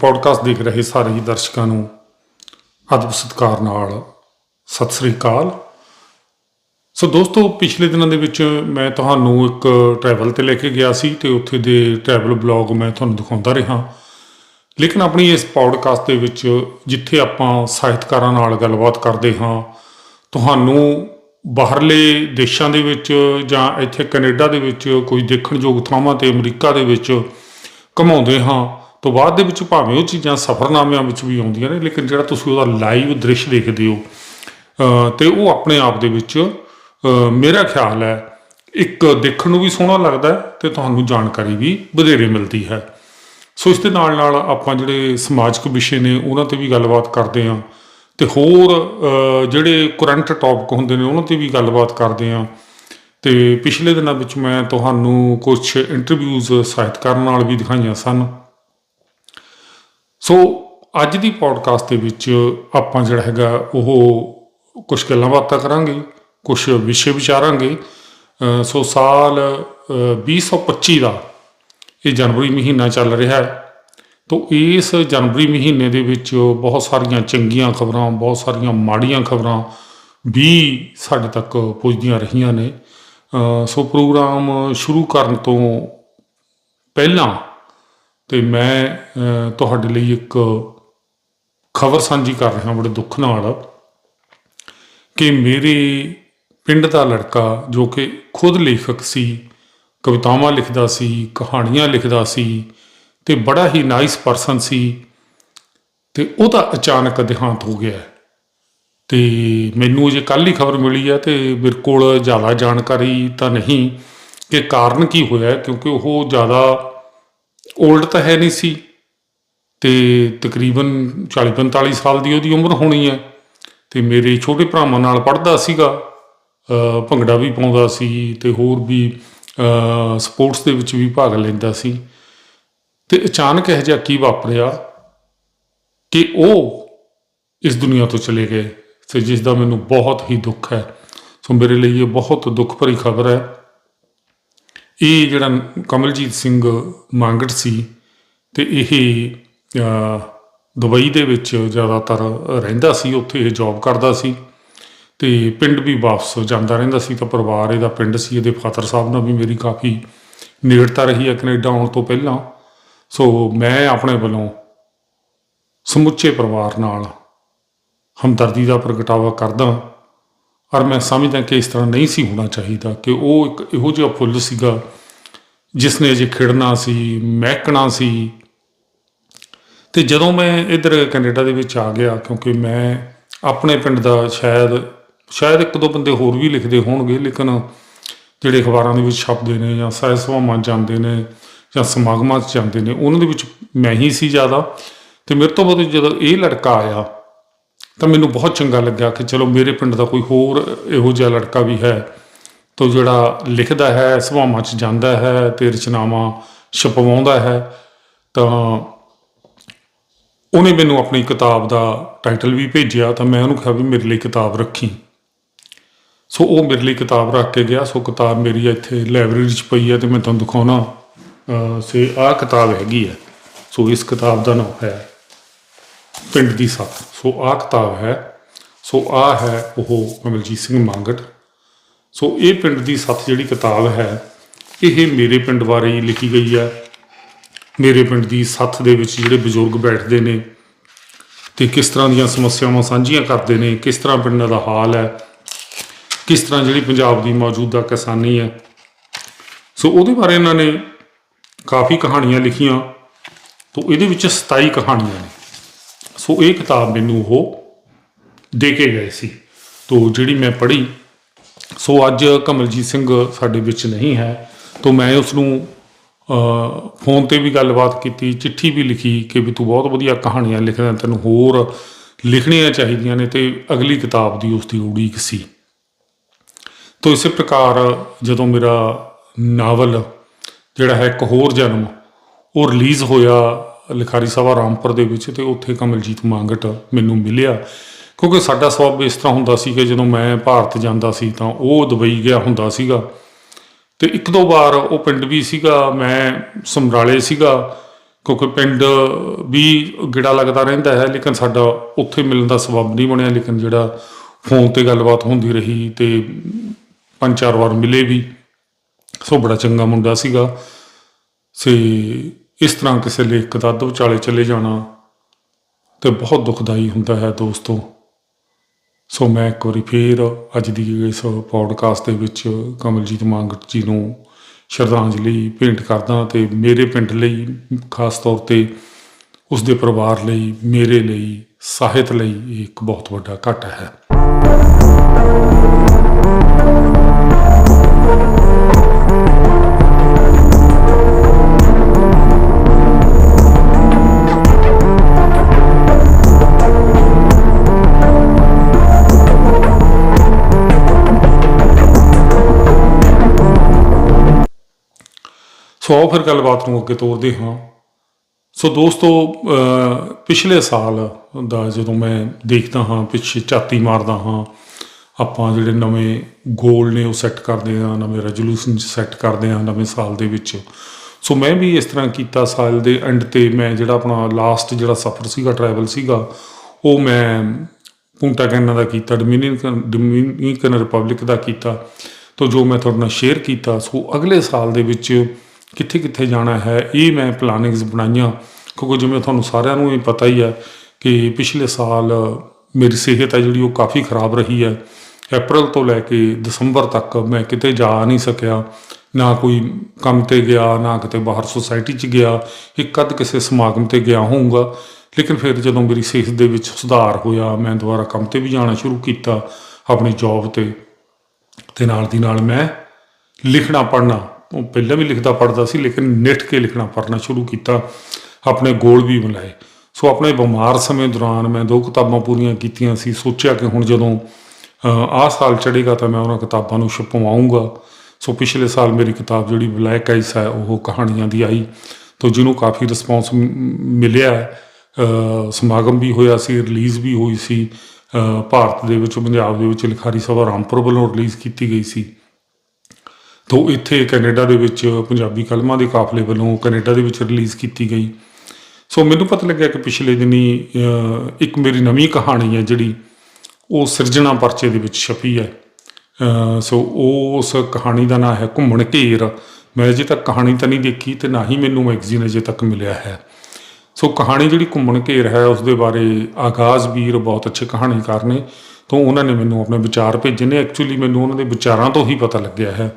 Podcast ਦੇਖ ਰਹੇ ਸਾਰੇ ਹੀ ਦਰਸ਼ਕਾਂ ਨੂੰ ਅਦਬ ਸਤਿਕਾਰ ਨਾਲ। ਸਤਿ ਸ੍ਰੀ ਅਕਾਲ। ਸੋ ਦੋਸਤੋ, ਪਿਛਲੇ ਦਿਨਾਂ ਦੇ ਵਿੱਚ ਮੈਂ ਤੁਹਾਨੂੰ ਇੱਕ ਟਰੈਵਲ ਤੇ ਲੈ ਕੇ ਗਿਆ ਸੀ ਤੇ ਉੱਥੇ ਦੇ ਟਰੈਵਲ ਬਲੌਗ ਮੈਂ ਤੁਹਾਨੂੰ ਦਿਖਾਉਂਦਾ ਰਿਹਾ। ਲੇਕਿਨ ਆਪਣੀ ਇਸ ਪੌਡਕਾਸਟ ਦੇ ਵਿੱਚ ਜਿੱਥੇ ਆਪਾਂ ਸਾਹਿਤਕਾਰਾਂ ਨਾਲ ਗੱਲਬਾਤ ਕਰਦੇ ਹਾਂ, ਤੁਹਾਨੂੰ ਬਾਹਰਲੇ ਦੇਸ਼ਾਂ ਦੇ ਵਿੱਚ ਜਾਂ ਇੱਥੇ ਕੈਨੇਡਾ ਦੇ ਵਿੱਚ ਕੋਈ ਦੇਖਣਯੋਗ ਥਾਵਾਂ ਤੇ ਅਮਰੀਕਾ ਦੇ ਵਿੱਚ ਘਮਾਉਂਦੇ ਹਾਂ। ਤੋਂ ਬਾਅਦ ਦੇ ਵਿੱਚ ਭਾਵੇਂ ਉਹ ਚੀਜ਼ਾਂ ਸਫ਼ਰਨਾਮਿਆਂ ਵਿੱਚ ਵੀ ਆਉਂਦੀਆਂ ਨੇ ਲੇਕਿਨ ਜਿਹੜਾ ਤੁਸੀਂ ਉਹਦਾ ਲਾਈਵ ਦ੍ਰਿਸ਼ ਦੇਖਦੇ ਹੋ ਅ, ਤੇ ਉਹ ਆਪਣੇ ਆਪ ਦੇ ਵਿੱਚ ਮੇਰਾ ਖਿਆਲ ਹੈ ਇੱਕ ਦੇਖਣ ਨੂੰ ਵੀ ਸੋਹਣਾ ਲੱਗਦਾ ਹੈ ਤੇ ਤੁਹਾਨੂੰ ਜਾਣਕਾਰੀ ਵੀ ਵਧੇਰੇ ਮਿਲਦੀ ਹੈ। ਸੋ ਇਸ ਦੇ ਨਾਲ ਨਾਲ ਆਪਾਂ ਜਿਹੜੇ ਸਮਾਜਿਕ ਵਿਸ਼ੇ ਨੇ ਉਹਨਾਂ ਤੇ ਵੀ ਗੱਲਬਾਤ ਕਰਦੇ ਹਾਂ ਤੇ ਹੋਰ ਜਿਹੜੇ ਕਰੰਟ ਟੌਪਿਕ ਹੁੰਦੇ ਨੇ ਉਹਨਾਂ ਤੇ ਵੀ ਗੱਲਬਾਤ ਕਰਦੇ ਹਾਂ। ਤੇ ਪਿਛਲੇ ਦਿਨਾਂ ਵਿੱਚ ਮੈਂ ਤੁਹਾਨੂੰ ਕੁਝ ਇੰਟਰਵਿਊਜ਼ ਸਾਹਿਤਕਾਰਾਂ ਨਾਲ ਵੀ ਦਿਖਾਈਆਂ ਸਨ। ਸੋ ਅੱਜ ਦੀ ਪੌਡਕਾਸਟ ਦੇ ਵਿੱਚ ਆਪਾਂ ਜਿਹੜਾ ਹੈਗਾ ਉਹ ਕੁਝ ਗੱਲਾਂ ਬਾਤਾਂ ਕਰਾਂਗੇ ਕੁਝ ਵਿਸ਼ੇ ਵਿਚਾਰਾਂਗੇ। ਸੋ ਸਾਲ ਅ, 2025 ਦਾ ਇਹ ਜਨਵਰੀ ਮਹੀਨਾ ਚੱਲ ਰਿਹਾ ਹੈ। ਤੋ ਇਸ ਜਨਵਰੀ ਮਹੀਨੇ ਦੇ ਵਿੱਚ ਬਹੁਤ ਸਾਰੀਆਂ ਚੰਗੀਆਂ ਖਬਰਾਂ ਬਹੁਤ ਸਾਰੀਆਂ ਮਾੜੀਆਂ ਖਬਰਾਂ ਵੀ ਸਾਡੇ ਤੱਕ ਪਹੁੰਚਦੀਆਂ ਰਹੀਆਂ ਨੇ। ਸੋ ਪ੍ਰੋਗਰਾਮ ਸ਼ੁਰੂ ਕਰਨ ਤੋਂ ਪਹਿਲਾਂ ਤੇ ਮੈਂ ਤੁਹਾਡੇ ਲਈ ਇੱਕ ਖਬਰ ਸਾਂਝੀ ਕਰ ਰਿਹਾ ਬੜੇ ਦੁੱਖ ਨਾਲ ਕਿ ਮੇਰੇ ਪਿੰਡ ਦਾ ਲੜਕਾ ਜੋ ਕਿ ਖੁਦ ਲੇਖਕ ਸੀ, ਕਵਿਤਾਵਾਂ ਲਿਖਦਾ ਸੀ, ਕਹਾਣੀਆਂ ਲਿਖਦਾ ਸੀ ਤੇ ਬੜਾ ਹੀ ਨਾਈਸ ਪਰਸਨ ਸੀ ਤੇ ਉਹਦਾ ਅਚਾਨਕ ਦੇਹਾਂਤ ਹੋ ਗਿਆ ਹੈ। ਤੇ ਮੈਨੂੰ ਜੇ ਕੱਲ ਹੀ ਖਬਰ ਮਿਲੀ ਹੈ ਤੇ ਮੇਰੇ ਕੋਲ ਜ਼ਿਆਦਾ ਜਾਣਕਾਰੀ ਤਾਂ ਨਹੀਂ ਕਿ ਕਾਰਨ ਕੀ ਹੋਇਆ ਕਿਉਂਕਿ ਉਹ ਜ਼ਿਆਦਾ 올ਡ ਤਾਂ ਹੈ ਨਹੀਂ ਸੀ। ਤੇ ਤਕਰੀਬਨ 40 45 ਸਾਲ ਦੀ ਉਹਦੀ ਉਮਰ ਹੋਣੀ ਹੈ। ਤੇ ਮੇਰੇ ਛੋਟੇ ਭਰਾਵਾਂ ਨਾਲ ਪੜ੍ਹਦਾ ਸੀਗਾ। ਭੰਗੜਾ ਵੀ ਪਾਉਂਦਾ ਸੀ ਤੇ ਹੋਰ ਵੀ ਸਪੋਰਟਸ ਦੇ ਵਿੱਚ ਵੀ ਭਾਗ ਲੈਂਦਾ ਸੀ। ਤੇ ਅਚਾਨਕ ਇਹ ਜਿਹਾ ਕੀ ਵਾਪਰਿਆ ਕਿ ਉਹ ਇਸ ਦੁਨੀਆ ਤੋਂ ਚਲੇ ਗਏ ਤੇ ਜਿਸ ਦਾ ਮੈਨੂੰ ਬਹੁਤ ਹੀ ਦੁੱਖ ਹੈ। ਸੋ ਮੇਰੇ ਲਈ ਇਹ ਬਹੁਤ ਦੁੱਖ ਭਰੀ ਖਬਰ ਹੈ। ਇਹ ਜਿਹੜਾ ਕਮਲਜੀਤ ਸਿੰਘ ਮੰਗਟ ਸੀ ਤੇ ਇਹ ਦੁਬਈ ਦੇ ਵਿੱਚ ਜ਼ਿਆਦਾਤਰ ਰਹਿੰਦਾ ਸੀ, ਉੱਥੇ ਇਹ ਜੌਬ ਕਰਦਾ ਸੀ ਤੇ ਪਿੰਡ ਵੀ ਵਾਪਸ ਜਾਂਦਾ ਰਹਿੰਦਾ ਸੀ ਤਾਂ ਪਰਿਵਾਰ ਇਹਦਾ ਪਿੰਡ ਸੀ, ਇਹਦੇ ਫਾਦਰ ਸਾਹਿਬ ਨਾਲ ਵੀ ਮੇਰੀ ਕਾਫੀ ਨੇੜਤਾ ਰਹੀ ਹੈ ਕੈਨੇਡਾ ਆਉਣ ਤੋਂ ਪਹਿਲਾਂ। ਸੋ ਮੈਂ ਆਪਣੇ ਵੱਲੋਂ ਸਮੁੱਚੇ ਪਰਿਵਾਰ ਨਾਲ ਹਮਦਰਦੀ ਦਾ ਪ੍ਰਗਟਾਵਾ ਕਰਦਾ ਔਰ ਮੈਂ ਸਮਝਦਾ ਕਿ ਇਸ ਤਰ੍ਹਾਂ ਨਹੀਂ ਸੀ ਹੋਣਾ ਚਾਹੀਦਾ ਕਿ ਉਹ ਇੱਕ ਇਹੋ ਜਿਹਾ ਫੁੱਲ ਸੀਗਾ ਜਿਸ ਨੇ ਅਜੇ ਖਿੜਨਾ ਸੀ, ਮਹਿਕਣਾ ਸੀ। ਤੇ ਜਦੋਂ ਮੈਂ ਇਧਰ ਕੈਨੇਡਾ ਦੇ ਵਿੱਚ ਆ ਗਿਆ, ਕਿਉਂਕਿ ਮੈਂ ਆਪਣੇ ਪਿੰਡ ਦਾ ਸ਼ਾਇਦ ਸ਼ਾਇਦ ਇੱਕ ਦੋ ਬੰਦੇ ਹੋਰ ਵੀ ਲਿਖਦੇ ਹੋਣਗੇ, ਲੇਕਿਨ ਜਿਹੜੇ ਅਖਬਾਰਾਂ ਦੇ ਵਿੱਚ ਛਪਦੇ ਨੇ ਜਾਂ ਸਾਹਿਤ ਸਭਾਵਾਂ 'ਚ ਜਾਂਦੇ ਨੇ ਜਾਂ ਸਮਾਗਮਾਂ 'ਚ ਜਾਂਦੇ ਨੇ, ਉਹਨਾਂ ਦੇ ਵਿੱਚ ਮੈਂ ਹੀ ਸੀ ਜ਼ਿਆਦਾ। ਤੇ ਮੇਰੇ ਤੋਂ ਬਾਅਦ ਜਦੋਂ ਇਹ ਲੜਕਾ ਆਇਆ ਤਾਂ ਮੈਨੂੰ ਬਹੁਤ ਚੰਗਾ ਲੱਗਿਆ ਕਿ ਚਲੋ ਮੇਰੇ ਪਿੰਡ ਦਾ ਕੋਈ ਹੋਰ ਇਹੋ ਜਿਹਾ ਲੜਕਾ ਵੀ ਹੈ ਤੋ ਜਿਹੜਾ ਲਿਖਦਾ ਹੈ, ਸਭਾਵਾਂ 'ਚ ਜਾਂਦਾ ਹੈ ਤੇ ਰਚਨਾਵਾਂ ਛਪਵਾਉਂਦਾ ਹੈ, ਤਾਂ ਉਹਨੇ ਮੈਨੂੰ ਆਪਣੀ ਕਿਤਾਬ ਦਾ ਟਾਈਟਲ ਵੀ ਭੇਜਿਆ ਤਾਂ ਮੈਂ ਉਹਨੂੰ ਕਿਹਾ ਵੀ ਮੇਰੇ ਲਈ ਕਿਤਾਬ ਰੱਖੀ। ਸੋ ਉਹ ਮੇਰੇ ਲਈ ਕਿਤਾਬ ਰੱਖ ਕੇ ਗਿਆ, ਸੋ ਕਿਤਾਬ ਮੇਰੀ ਇੱਥੇ ਲਾਇਬ੍ਰੇਰੀ 'ਚ ਪਈ ਹੈ ਤੇ ਮੈਂ ਤੁਹਾਨੂੰ ਦਿਖਾਉਣਾ ਸੇ ਆਹ ਕਿਤਾਬ ਹੈਗੀ ਹੈ। ਸੋ ਇਸ ਕਿਤਾਬ ਦਾ ਨਾਮ ਹੈ ਪਿੰਡ ਦੀ ਸੱਤ ਸੋ ਆਹ ਕਿਤਾਬ ਹੈ, ਸੋ ਆਹ ਹੈ ਉਹ ਕਮਲਜੀਤ ਸਿੰਘ ਮੰਗਟ ਸੋ ਇਹ ਪਿੰਡ ਦੀ ਸੱਤ ਜਿਹੜੀ ਕਿਤਾਬ ਹੈ, ਇਹ ਮੇਰੇ ਪਿੰਡ ਬਾਰੇ ਹੀ ਲਿਖੀ ਗਈ ਹੈ। ਮੇਰੇ ਪਿੰਡ ਦੀ ਸੱਥ ਦੇ ਵਿੱਚ ਜਿਹੜੇ ਬਜ਼ੁਰਗ ਬੈਠਦੇ ਨੇ ਤੇ ਕਿਸ ਤਰ੍ਹਾਂ ਦੀਆਂ ਸਮੱਸਿਆਵਾਂ ਸਾਂਝੀਆਂ ਕਰਦੇ ਨੇ, ਕਿਸ ਤਰ੍ਹਾਂ ਪਿੰਡਾਂ ਦਾ ਹਾਲ ਹੈ, ਕਿਸ ਤਰ੍ਹਾਂ ਜਿਹੜੀ ਪੰਜਾਬ ਦੀ ਮੌਜੂਦਾ ਕਿਸਾਨੀ ਹੈ। ਸੋ ਉਹਦੇ ਬਾਰੇ ਇਹਨਾਂ ਨੇ ਕਾਫੀ ਕਹਾਣੀਆਂ ਲਿਖੀਆਂ, ਤੋਂ ਇਹਦੇ ਵਿੱਚ 27 ਕਹਾਣੀਆਂ ਨੇ। ਸੋ ਇਹ ਕਿਤਾਬ ਮੈਨੂੰ ਉਹ ਦੇ ਕੇ ਗਏ ਸੀ। ਤੋਂ ਜਿਹੜੀ ਮੈਂ ਪੜ੍ਹੀ, ਸੋ ਅੱਜ ਕਮਲਜੀਤ ਸਿੰਘ ਸਾਡੇ ਵਿੱਚ ਨਹੀਂ ਹੈ। ਤੋਂ ਮੈਂ ਉਸ ਨੂੰ ਫੋਨ ਤੇ ਵੀ ਗੱਲਬਾਤ ਕੀਤੀ, ਚਿੱਠੀ ਵੀ ਲਿਖੀ ਕਿ ਵੀ ਤੂੰ ਬਹੁਤ ਵਧੀਆ ਕਹਾਣੀਆਂ ਲਿਖਦਾ, ਤੈਨੂੰ ਹੋਰ ਲਿਖਣੀਆਂ ਚਾਹੀਦੀਆਂ ਨੇ ਤੇ ਅਗਲੀ ਕਿਤਾਬ ਦੀ ਉਸ ਦੀ ਉਡੀਕ ਸੀ। ਤੋ ਇਸੇ ਪ੍ਰਕਾਰ ਜਦੋਂ ਮੇਰਾ ਨਾਵਲ ਜਿਹੜਾ ਹੈ ਇੱਕ ਹੋਰ ਜਨਮ ਉਹ ਰਿਲੀਜ਼ ਹੋਇਆ ਲਿਖਾਰੀ ਸਭਾ ਰਾਮਪੁਰ ਦੇ ਵਿੱਚ ਤੇ ਉੱਥੇ ਕਮਲਜੀਤ ਮੰਗਟ ਮੈਨੂੰ ਮਿਲਿਆ। ਕਿਉਂਕਿ ਸਾਡਾ ਸਵਾਬ ਇਸ ਤਰ੍ਹਾਂ ਹੁੰਦਾ ਸੀ ਕਿ ਜਦੋਂ ਮੈਂ ਭਾਰਤ ਜਾਂਦਾ ਸੀ ਤਾਂ ਉਹ ਦੁਬਈ ਗਿਆ ਹੁੰਦਾ ਸੀਗਾ। ਤੇ ਇੱਕ ਦੋ ਵਾਰ ਉਹ ਪਿੰਡ ਵੀ ਸੀਗਾ, ਮੈਂ ਸਮਰਾਲੇ ਸੀਗਾ। ਕਿਉਂਕਿ ਪਿੰਡ ਵੀ ਗਿੜਾ ਲੱਗਦਾ ਰਹਿੰਦਾ ਹੈ, ਲੇਕਿਨ ਸਾਡਾ ਉੱਥੇ ਮਿਲਣ ਦਾ ਸਬਬ ਨਹੀਂ ਬਣਿਆ, ਲੇਕਿਨ ਜਿਹੜਾ ਫੋਨ ਤੇ ਗੱਲਬਾਤ ਹੁੰਦੀ ਰਹੀ ਤੇ ਪੰਜ ਚਾਰ ਵਾਰ ਮਿਲੇ ਵੀ। ਸੋ ਬੜਾ ਚੰਗਾ ਮੁੰਡਾ ਸੀਗਾ। ਸੇ ਇਸ ਤਰ੍ਹਾਂ ਕਿਸੇ ਲੇਖ ਕਦੱਦ ਵਿਚਾਲੇ ਚਲੇ ਜਾਣਾ ਤੇ ਬਹੁਤ ਦੁਖਦਾਈ ਹੁੰਦਾ ਹੈ ਦੋਸਤੋ। ਸੋ ਮੈਂ ਇੱਕ ਵਾਰੀ ਫੇਰ ਅੱਜ ਦੀ ਇਸ ਪੌਡਕਾਸਟ ਦੇ ਵਿੱਚ ਕਮਲਜੀਤ ਮੰਗਟ ਜੀ ਨੂੰ ਸ਼ਰਧਾਂਜਲੀ ਭੇਂਟ ਕਰਦਾ ਤੇ ਮੇਰੇ ਪਿੰਡ ਲਈ ਖਾਸ ਤੌਰ ਤੇ ਉਸ ਦੇ ਪਰਿਵਾਰ ਲਈ, ਮੇਰੇ ਲਈ, ਸਾਹਿਤ ਲਈ ਇਹ ਇੱਕ ਬਹੁਤ ਵੱਡਾ ਘਾਟਾ ਹੈ। ਸੋ ਫਿਰ ਗੱਲਬਾਤ ਨੂੰ ਅੱਗੇ ਤੋਰਦੇ ਹਾਂ। ਸੋ ਦੋਸਤੋ ਪਿਛਲੇ ਸਾਲ ਦਾ ਜਦੋਂ ਮੈਂ ਦੇਖਦਾ ਹਾਂ, ਪਿੱਛੇ ਝਾਤੀ ਮਾਰਦਾ ਹਾਂ, ਆਪਾਂ ਜਿਹੜੇ ਨਵੇਂ ਗੋਲ ਨੇ ਉਹ ਸੈੱਟ ਕਰਦੇ ਹਾਂ, ਨਵੇਂ ਰੈਜ਼ੋਲੂਸ਼ਨ ਸੈੱਟ ਕਰਦੇ ਹਾਂ ਨਵੇਂ ਸਾਲ ਦੇ ਵਿੱਚ। ਸੋ ਮੈਂ ਵੀ ਇਸ ਤਰ੍ਹਾਂ ਕੀਤਾ ਸਾਲ ਦੇ ਐਂਡ ਤੇ ਮੈਂ ਜਿਹੜਾ ਆਪਣਾ ਲਾਸਟ ਜਿਹੜਾ ਸਫ਼ਰ ਸੀਗਾ ਟਰੈਵਲ ਸੀਗਾ, ਉਹ ਮੈਂ ਪੁੰਟਾ ਕੈਨਾ ਦਾ ਕੀਤਾ ਡੋਮਿਨਿਕਨ ਡੋਮਿਨਿਕਨ ਰਿਪਬਲਿਕ ਦਾ ਕੀਤਾ। ਤੋ ਜੋ ਮੈਂ ਤੁਹਾਡੇ ਨਾਲ ਸ਼ੇਅਰ ਕੀਤਾ, ਸੋ ਅਗਲੇ ਸਾਲ ਦੇ ਵਿੱਚ ਕਿੱਥੇ ਕਿੱਥੇ ਜਾਣਾ ਹੈ, ਇਹ ਮੈਂ ਪਲਾਨਿੰਗਸ ਬਣਾਈਆਂ। ਕਿਉਂਕਿ ਜਿਵੇਂ ਤੁਹਾਨੂੰ ਸਾਰਿਆਂ ਨੂੰ ਇਹ ਪਤਾ ਹੀ ਹੈ ਕਿ ਪਿਛਲੇ ਸਾਲ ਮੇਰੀ ਸਿਹਤ ਹੈ ਜਿਹੜੀ ਉਹ ਕਾਫੀ ਖਰਾਬ ਰਹੀ ਹੈ। ਅਪ੍ਰੈਲ ਤੋਂ ਲੈ ਕੇ ਦਸੰਬਰ ਤੱਕ ਮੈਂ ਕਿਤੇ ਜਾ ਨਹੀਂ ਸਕਿਆ। ਨਾ ਕੋਈ ਕੰਮ ਤੇ ਗਿਆ, ਨਾ ਕਿਤੇ ਬਾਹਰ ਸੁਸਾਇਟੀ 'ਚ ਗਿਆ। ਇੱਕ ਅੱਧ ਕਿਸੇ ਸਮਾਗਮ ਤੇ ਗਿਆ ਹੋਊਗਾ। ਲੇਕਿਨ ਫਿਰ ਜਦੋਂ ਮੇਰੀ ਸਿਹਤ ਦੇ ਵਿੱਚ ਸੁਧਾਰ ਹੋਇਆ, ਮੈਂ ਦੁਬਾਰਾ ਕੰਮ ਤੇ ਵੀ ਜਾਣਾ ਸ਼ੁਰੂ ਕੀਤਾ, ਆਪਣੀ ਜੌਬ ਤੇ। ਤੇ ਨਾਲ ਦੀ ਨਾਲ ਮੈਂ ਲਿਖਣਾ ਪੜ੍ਹਨਾ ਉਹ ਪਹਿਲਾਂ ਵੀ ਲਿਖਦਾ ਪੜ੍ਹਦਾ ਸੀ, ਲੇਕਿਨ ਨਿੱਠ ਕੇ ਲਿਖਣਾ, ਪੜ੍ਹਨਾ ਸ਼ੁਰੂ ਕੀਤਾ। ਆਪਣੇ ਗੋਲ ਵੀ ਬਣਾਏ। ਸੋ ਆਪਣੇ ਬਿਮਾਰ ਸਮੇਂ ਦੌਰਾਨ ਮੈਂ ਦੋ ਕਿਤਾਬਾਂ ਪੂਰੀਆਂ ਕੀਤੀਆਂ ਸੀ। ਸੋਚਿਆ ਕਿ ਹੁਣ ਜਦੋਂ ਆਹ ਸਾਲ ਚੜ੍ਹੇਗਾ ਤਾਂ ਮੈਂ ਉਹਨਾਂ ਕਿਤਾਬਾਂ ਨੂੰ ਛਪਵਾਉਂਗਾ। ਸੋ ਪਿਛਲੇ ਸਾਲ ਮੇਰੀ ਕਿਤਾਬ ਜਿਹੜੀ ਬਲੈਕ ਆਈਸ ਹੈ, ਉਹ ਕਹਾਣੀਆਂ ਦੀ ਆਈ। ਤੋ ਜਿਹਨੂੰ ਕਾਫੀ ਰਿਸਪੌਂਸ ਮਿਲਿਆ ਸਮਾਗਮ ਵੀ ਹੋਇਆ ਸੀ ਰਿਲੀਜ਼ ਵੀ ਹੋਈ ਸੀ। ਭਾਰਤ ਦੇ ਵਿੱਚ, ਪੰਜਾਬ ਦੇ ਵਿੱਚ ਲਿਖਾਰੀ ਸਭਾ ਰਾਮਪੁਰ ਵੱਲੋਂ ਰਿਲੀਜ਼ ਕੀਤੀ ਗਈ ਸੀ। ਤੋ ਇੱਥੇ ਕੈਨੇਡਾ ਦੇ ਵਿੱਚ ਪੰਜਾਬੀ ਕਲਮਾਂ ਦੇ ਕਾਫਲੇ ਵੱਲੋਂ ਕੈਨੇਡਾ ਦੇ ਵਿੱਚ ਰਿਲੀਜ਼ ਕੀਤੀ ਗਈ। ਸੋ ਮੈਨੂੰ ਪਤਾ ਲੱਗਿਆ ਕਿ ਪਿਛਲੇ ਦਿਨੀ ਇੱਕ ਮੇਰੀ ਨਵੀਂ ਕਹਾਣੀ ਹੈ ਜਿਹੜੀ ਉਹ ਸਿਰਜਣਾ ਪਰਚੇ ਦੇ ਵਿੱਚ ਛਪੀ ਹੈ। ਅ, ਸੋ ਉਸ ਕਹਾਣੀ ਦਾ ਨਾਮ ਹੈ ਘੁੰਮਣ ਘੇਰ। ਮੈਂ ਅਜੇ ਤੱਕ ਕਹਾਣੀ ਤਾਂ ਨਹੀਂ ਦੇਖੀ ਤੇ ਨਾ ਹੀ ਮੈਨੂੰ ਮੈਗਜ਼ੀਨ ਅਜੇ ਤੱਕ ਮਿਲਿਆ ਹੈ। ਸੋ ਕਹਾਣੀ ਜਿਹੜੀ ਘੁੰਮਣ ਘੇਰ ਹੈ ਉਸ ਦੇ ਬਾਰੇ ਆਗਾਜ਼ ਵੀਰ ਬਹੁਤ ਅੱਛੇ ਕਹਾਣੀਕਾਰ ਨੇ। ਤੋਂ ਉਹਨਾਂ ਨੇ ਮੈਨੂੰ ਆਪਣੇ ਵਿਚਾਰ ਭੇਜੇ ਨੇ। ਐਕਚੁਅਲੀ ਮੈਨੂੰ ਉਹਨਾਂ ਦੇ ਵਿਚਾਰਾਂ ਤੋਂ ਹੀ ਪਤਾ ਲੱਗਿਆ ਹੈ।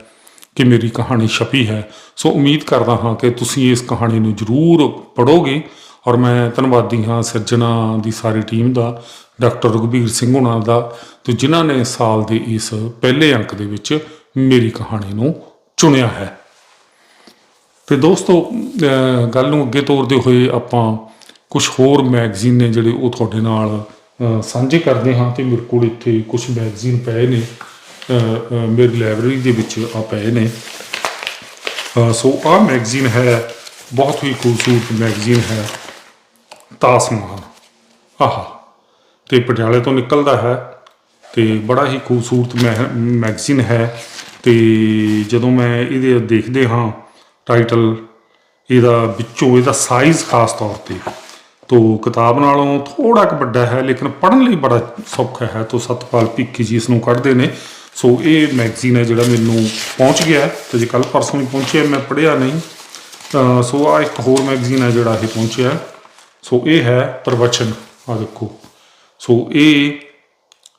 ਕਿ ਮੇਰੀ ਕਹਾਣੀ ਛਪੀ ਹੈ। ਸੋ ਉਮੀਦ ਕਰਦਾ ਹਾਂ ਕਿ ਤੁਸੀਂ ਇਸ ਕਹਾਣੀ ਨੂੰ ਜ਼ਰੂਰ ਪੜੋਗੇ ਔਰ ਮੈਂ ਧੰਨਵਾਦੀ ਹਾਂ ਸਿਰਜਣਾ ਦੀ ਸਾਰੀ ਟੀਮ ਦਾ, ਡਾਕਟਰ ਰਘਬੀਰ ਸਿੰਘ ਹੁਣਾਂ ਦਾ ਤੇ ਜਿਨ੍ਹਾਂ ਨੇ ਸਾਲ ਦੇ ਇਸ ਪਹਿਲੇ ਅੰਕ ਦੇ ਵਿੱਚ ਮੇਰੀ ਕਹਾਣੀ ਨੂੰ ਚੁਣਿਆ ਹੈ। ਤੇ ਦੋਸਤੋ ਗੱਲ ਨੂੰ ਅੱਗੇ ਤੋਰਦੇ ਹੋਏ ਆਪਾਂ ਕੁਝ ਹੋਰ ਮੈਗਜ਼ੀਨ ਨੇ ਜਿਹੜੇ ਉਹ ਤੁਹਾਡੇ ਨਾਲ ਸਾਂਝੇ ਕਰਦੇ ਹਾਂ ਤੇ ਮੇਰੇ ਕੋਲ ਇੱਥੇ ਕੁਝ ਮੈਗਜ਼ੀਨ ਪਏ ਨੇ। ਮੇਰੀ ਲਾਇਬ੍ਰੇਰੀ ਦੇ ਵਿੱਚ ਆ ਪਏ ਨੇ। ਸੋ ਆਹ ਮੈਗਜ਼ੀਨ ਹੈ, ਬਹੁਤ ਹੀ ਖੂਬਸੂਰਤ ਮੈਗਜ਼ੀਨ ਹੈ ਤਾਸਮਾਨ ਆਹਾ, ਤੇ ਪਟਿਆਲੇ ਤੋਂ ਨਿਕਲਦਾ ਹੈ, ਤੇ ਬੜਾ ਹੀ ਖੂਬਸੂਰਤ ਮੈ- ਮੈਗਜ਼ੀਨ ਹੈ। ਤੇ ਜਦੋਂ ਮੈਂ ਇਹਦੇ ਦੇਖਦੇ ਹਾਂ ਟਾਈਟਲ ਇਹਦਾ ਵਿੱਚੋਂ ਇਹਦਾ ਸਾਈਜ਼ ਖਾਸ ਤੌਰ ਤੇ, ਤੋ ਕਿਤਾਬ ਨਾਲੋਂ ਥੋੜਾ ਕੁ ਵੱਡਾ ਹੈ, ਲੇਕਿਨ ਪੜ੍ਹਨ ਲਈ ਬੜਾ ਸੌਖਾ ਹੈ। ਤੋ ਸਤਪਾਲ ਭਿੱਖੀ ਜੀ ਇਸ ਨੂੰ ਕੱਢਦੇ ਨੇ। ਸੋ ਇਹ ਮੈਗਜ਼ੀਨ ਹੈ ਜਿਹੜਾ ਮੈਨੂੰ ਪਹੁੰਚ ਗਿਆ ਹੈ ਤੇ ਜੇ ਕੱਲ ਪਰਸੋਂ ਹੀ ਪਹੁੰਚਿਆ, ਮੈਂ ਪੜ੍ਹਿਆ ਨਹੀਂ, ਤਾਂ ਸੋ ਆ ਇੱਕ ਹੋਰ ਮੈਗਜ਼ੀਨ ਹੈ ਜਿਹੜਾ ਇਹ ਪਹੁੰਚਿਆ ਸੋ ਇਹ ਹੈ ਪ੍ਰਵਚਨ ਆ ਦੇਖੋ। ਸੋ ਇਹ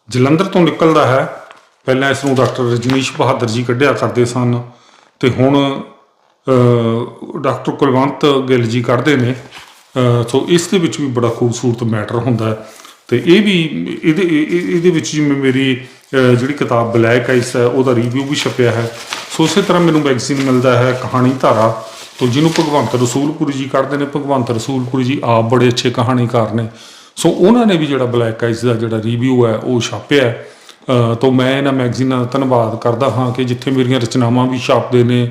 ਜਲੰਧਰ ਤੋਂ ਨਿਕਲਦਾ ਹੈ। ਪਹਿਲਾਂ ਇਸ ਨੂੰ ਡਾਕਟਰ ਰਜਨੀਸ਼ ਬਹਾਦਰ ਜੀ ਕੱਢਿਆ ਕਰਦੇ ਸਨ ਤੇ ਹੁਣ ਡਾਕਟਰ ਕੁਲਵੰਤ ਗਿੱਲ ਜੀ ਕੱਢਦੇ ਨੇ। ਸੋ ਇਸ ਦੇ ਵਿੱਚ ਵੀ ਬੜਾ ਖੂਬਸੂਰਤ ਮੈਟਰ ਹੁੰਦਾ ਹੈ। ਤੇ ਇਹ ਵੀ, ਇਹਦੇ, ਇਹ- ਇਹਦੇ ਵਿੱਚ ਜਿਵੇਂ ਮੇਰੀ ਜਿਹੜੀ ਕਿਤਾਬ ਬਲੈਕ ਆਈਸ ਹੈ ਉਹਦਾ ਰਿਵਿਊ ਵੀ ਛਪਿਆ ਹੈ। ਸੋ ਇਸੇ ਤਰ੍ਹਾਂ ਮੈਨੂੰ ਮੈਗਜ਼ੀਨ ਮਿਲਦਾ ਹੈ ਕਹਾਣੀ ਧਾਰਾ। ਤੋਂ ਜਿਹਨੂੰ ਭਗਵੰਤ ਰਸੂਲਪੁਰੀ ਜੀ ਕੱਢਦੇ ਨੇ ਭਗਵੰਤ ਰਸੂਲਪੁਰੀ ਜੀ ਆਪ ਬੜੇ ਅੱਛੇ ਕਹਾਣੀਕਾਰ ਨੇ। ਸੋ ਉਹਨਾਂ ਨੇ ਵੀ ਜਿਹੜਾ ਬਲੈਕ ਆਈਸ ਦਾ ਜਿਹੜਾ ਰਿਵਿਊ ਹੈ ਉਹ ਛਾਪਿਆ ਹੈ। ਤੋਂ ਮੈਂ ਇਹਨਾਂ ਮੈਗਜ਼ੀਨਾਂ ਦਾ ਧੰਨਵਾਦ ਕਰਦਾ ਹਾਂ ਕਿ ਜਿੱਥੇ ਮੇਰੀਆਂ ਰਚਨਾਵਾਂ ਵੀ ਛਾਪਦੇ ਨੇ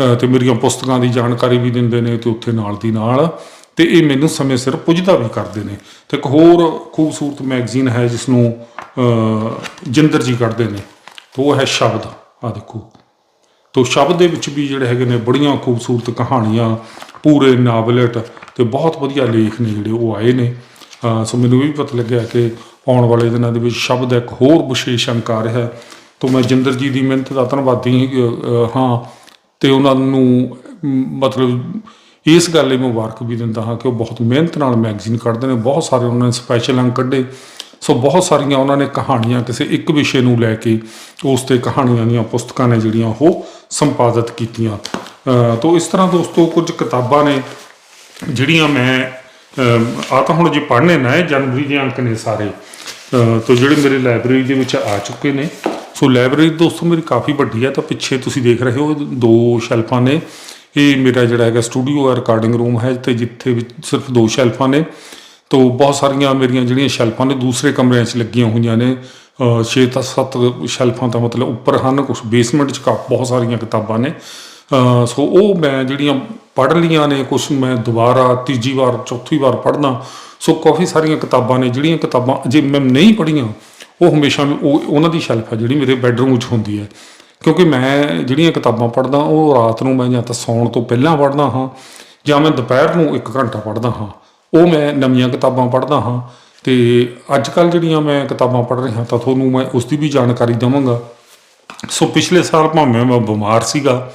ਅ, ਤੇ ਮੇਰੀਆਂ ਪੁਸਤਕਾਂ ਦੀ ਜਾਣਕਾਰੀ ਵੀ ਦਿੰਦੇ ਨੇ ਤੇ ਉੱਥੇ ਨਾਲ ਦੀ ਨਾਲ। ਤੇ ਇਹ ਮੈਨੂੰ ਸਮੇਂ ਸਿਰ ਪੁੱਜਦਾ ਵੀ ਕਰਦੇ ਨੇ। ਤੇ ਇੱਕ ਹੋਰ ਖੂਬਸੂਰਤ ਮੈਗਜ਼ੀਨ ਹੈ ਜਿਸ ਨੂੰ ਜਿੰਦਰ ਜੀ ਕੱਢਦੇ ਨੇ। ਤੇ ਉਹ ਹੈ ਸ਼ਬਦ। ਆ ਦੇਖੋ। ਤੋ ਸ਼ਬਦ ਦੇ ਵਿੱਚ ਵੀ ਜਿਹੜੇ ਹੈਗੇ ਨੇ ਬੜੀਆਂ ਖੂਬਸੂਰਤ ਕਹਾਣੀਆਂ, ਪੂਰੇ ਨਾਵਲਟ ਤੇ ਬਹੁਤ ਵਧੀਆ ਲੇਖ ਨੇ ਜਿਹੜੇ ਉਹ ਆਏ ਨੇ। ਸੋ ਮੈਨੂੰ ਇਹ ਵੀ ਪਤਾ ਲੱਗਿਆ ਕਿ ਆਉਣ ਵਾਲੇ ਦਿਨਾਂ ਦੇ ਵਿੱਚ ਸ਼ਬਦ ਇੱਕ ਹੋਰ ਵਿਸ਼ੇਸ਼ ਅੰਕ ਆ ਰਿਹਾ ਹੈ। ਤੋਂ ਮੈਂ ਜਿੰਦਰ ਜੀ ਦੀ ਮਿਹਨਤ ਦਾ ਧੰਨਵਾਦੀ ਹਾਂ। ਤੇ ਉਹਨਾਂ ਨੂੰ ਮਤਲਬ ਇਸ ਗੱਲ ਲਈ ਮੁਬਾਰਕ ਵੀ ਦਿੰਦਾ ਹਾਂ ਕਿ ਉਹ ਬਹੁਤ ਮਿਹਨਤ ਨਾਲ ਮੈਗਜ਼ੀਨ ਕੱਢਦੇ ਨੇ। ਬਹੁਤ ਸਾਰੇ ਉਹਨਾਂ ਨੇ ਸਪੈਸ਼ਲ ਅੰਕ ਕੱਢੇ। ਸੋ ਬਹੁਤ ਸਾਰੀਆਂ ਉਹਨਾਂ ਨੇ ਕਹਾਣੀਆਂ ਕਿਸੇ ਇੱਕ ਵਿਸ਼ੇ ਨੂੰ ਲੈ ਕੇ ਉਸ ਤੇ ਕਹਾਣੀਆਂ ਦੀਆਂ ਪੁਸਤਕਾਂ ਨੇ ਜਿਹੜੀਆਂ ਉਹ ਸੰਪਾਦਿਤ ਕੀਤੀਆਂ। ਅਹ, ਤੋਂ ਇਸ ਤਰ੍ਹਾਂ ਦੋਸਤੋ ਕੁਝ ਕਿਤਾਬਾਂ ਨੇ ਜਿਹੜੀਆਂ ਮੈਂ ਆ ਤਾਂ ਹੁਣ ਜੇ ਪੜ੍ਹਨੇ ਨਾ ਇਹ ਜਨਵਰੀ ਦੇ ਅੰਕ ਨੇ ਸਾਰੇ। ਅਹ, ਤੋਂ ਜਿਹੜੇ ਮੇਰੇ ਲਾਇਬ੍ਰੇਰੀ ਦੇ ਵਿੱਚ ਆ ਚੁੱਕੇ ਨੇ। ਸੋ ਲਾਇਬ੍ਰੇਰੀ ਦੋਸਤੋ ਮੇਰੀ ਕਾਫੀ ਵੱਡੀ ਹੈ ਤਾਂ ਪਿੱਛੇ ਤੁਸੀਂ ਦੇਖ ਰਹੇ ਹੋ ਦੋ ਸ਼ੈਲਫਾਂ ਨੇ। ਇਹ ਮੇਰਾ ਜਿਹੜਾ ਹੈਗਾ ਸਟੂਡੀਓ ਹੈ ਰਿਕਾਰਡਿੰਗ ਰੂਮ ਹੈ ਤੇ ਜਿੱਥੇ ਵਿੱਚ ਸਿਰਫ ਦੋ ਸ਼ੈਲਫਾਂ ਨੇ। ਤੋਂ ਬਹੁਤ ਸਾਰੀਆਂ ਮੇਰੀਆਂ ਜਿਹੜੀਆਂ ਸ਼ੈਲਫਾਂ ਨੇ ਦੂਸਰੇ ਕਮਰਿਆਂ 'ਚ ਲੱਗੀਆਂ ਹੋਈਆਂ ਨੇ। 6 ਤਾਂ 7 ਸ਼ੈਲਫਾਂ ਤਾਂ ਮਤਲਬ ਉੱਪਰ ਹਨ ਕੁਝ ਬੇਸਮੈਂਟ 'ਚ ਕਾ ਬਹੁਤ ਸਾਰੀਆਂ ਕਿਤਾਬਾਂ ਨੇ। ਸੋ ਉਹ ਮੈਂ ਜਿਹੜੀਆਂ ਪੜ੍ਹ ਲੀਆਂ ਨੇ ਕੁਝ ਮੈਂ ਦੁਬਾਰਾ ਤੀਜੀ ਵਾਰ, ਚੌਥੀ ਵਾਰ ਪੜ੍ਹਨਾ, ਸੋ ਕਾਫੀ ਸਾਰੀਆਂ ਕਿਤਾਬਾਂ ਨੇ, ਜਿਹੜੀਆਂ ਕਿਤਾਬਾਂ ਜੇ ਮੈਂ ਨਹੀਂ ਪੜ੍ਹੀਆਂ, ਉਹ ਹਮੇਸ਼ਾ ਵੀ ਉਹ ਉਹਨਾਂ ਦੀ ਸ਼ੈਲਫ ਹੈ ਜਿਹੜੀ ਮੇਰੇ ਬੈੱਡਰੂਮ 'ਚ ਹੁੰਦੀ ਹੈ। ਕਿਉਂਕਿ ਮੈਂ ਜਿਹੜੀਆਂ ਕਿਤਾਬਾਂ ਪੜ੍ਹਦਾ, ਉਹ ਰਾਤ ਨੂੰ ਮੈਂ ਜਾਂ ਤਾਂ ਸੌਣ ਤੋਂ ਪਹਿਲਾਂ ਪੜ੍ਹਦਾ ਹਾਂ, ਜਾਂ ਮੈਂ ਦੁਪਹਿਰ ਨੂੰ 1 ਘੰਟਾ ਪੜ੍ਹਦਾ ਹਾਂ। ਉਹ ਮੈਂ ਨਵੀਆਂ ਕਿਤਾਬਾਂ ਪੜ੍ਹਦਾ ਹਾਂ ਤੇ ਅੱਜ ਕੱਲ ਜਿਹੜੀਆਂ ਮੈਂ ਕਿਤਾਬਾਂ ਪੜ੍ਹ ਰਿਹਾ ਤਾਂ ਤੁਹਾਨੂੰ ਮੈਂ ਉਸ ਦੀ ਵੀ ਜਾਣਕਾਰੀ ਦੇਵਾਂਗਾ। ਸੋ ਪਿਛਲੇ ਸਾਲ ਭਾਵੇਂ ਮੈਂ ਬਿਮਾਰ ਸੀਗਾ,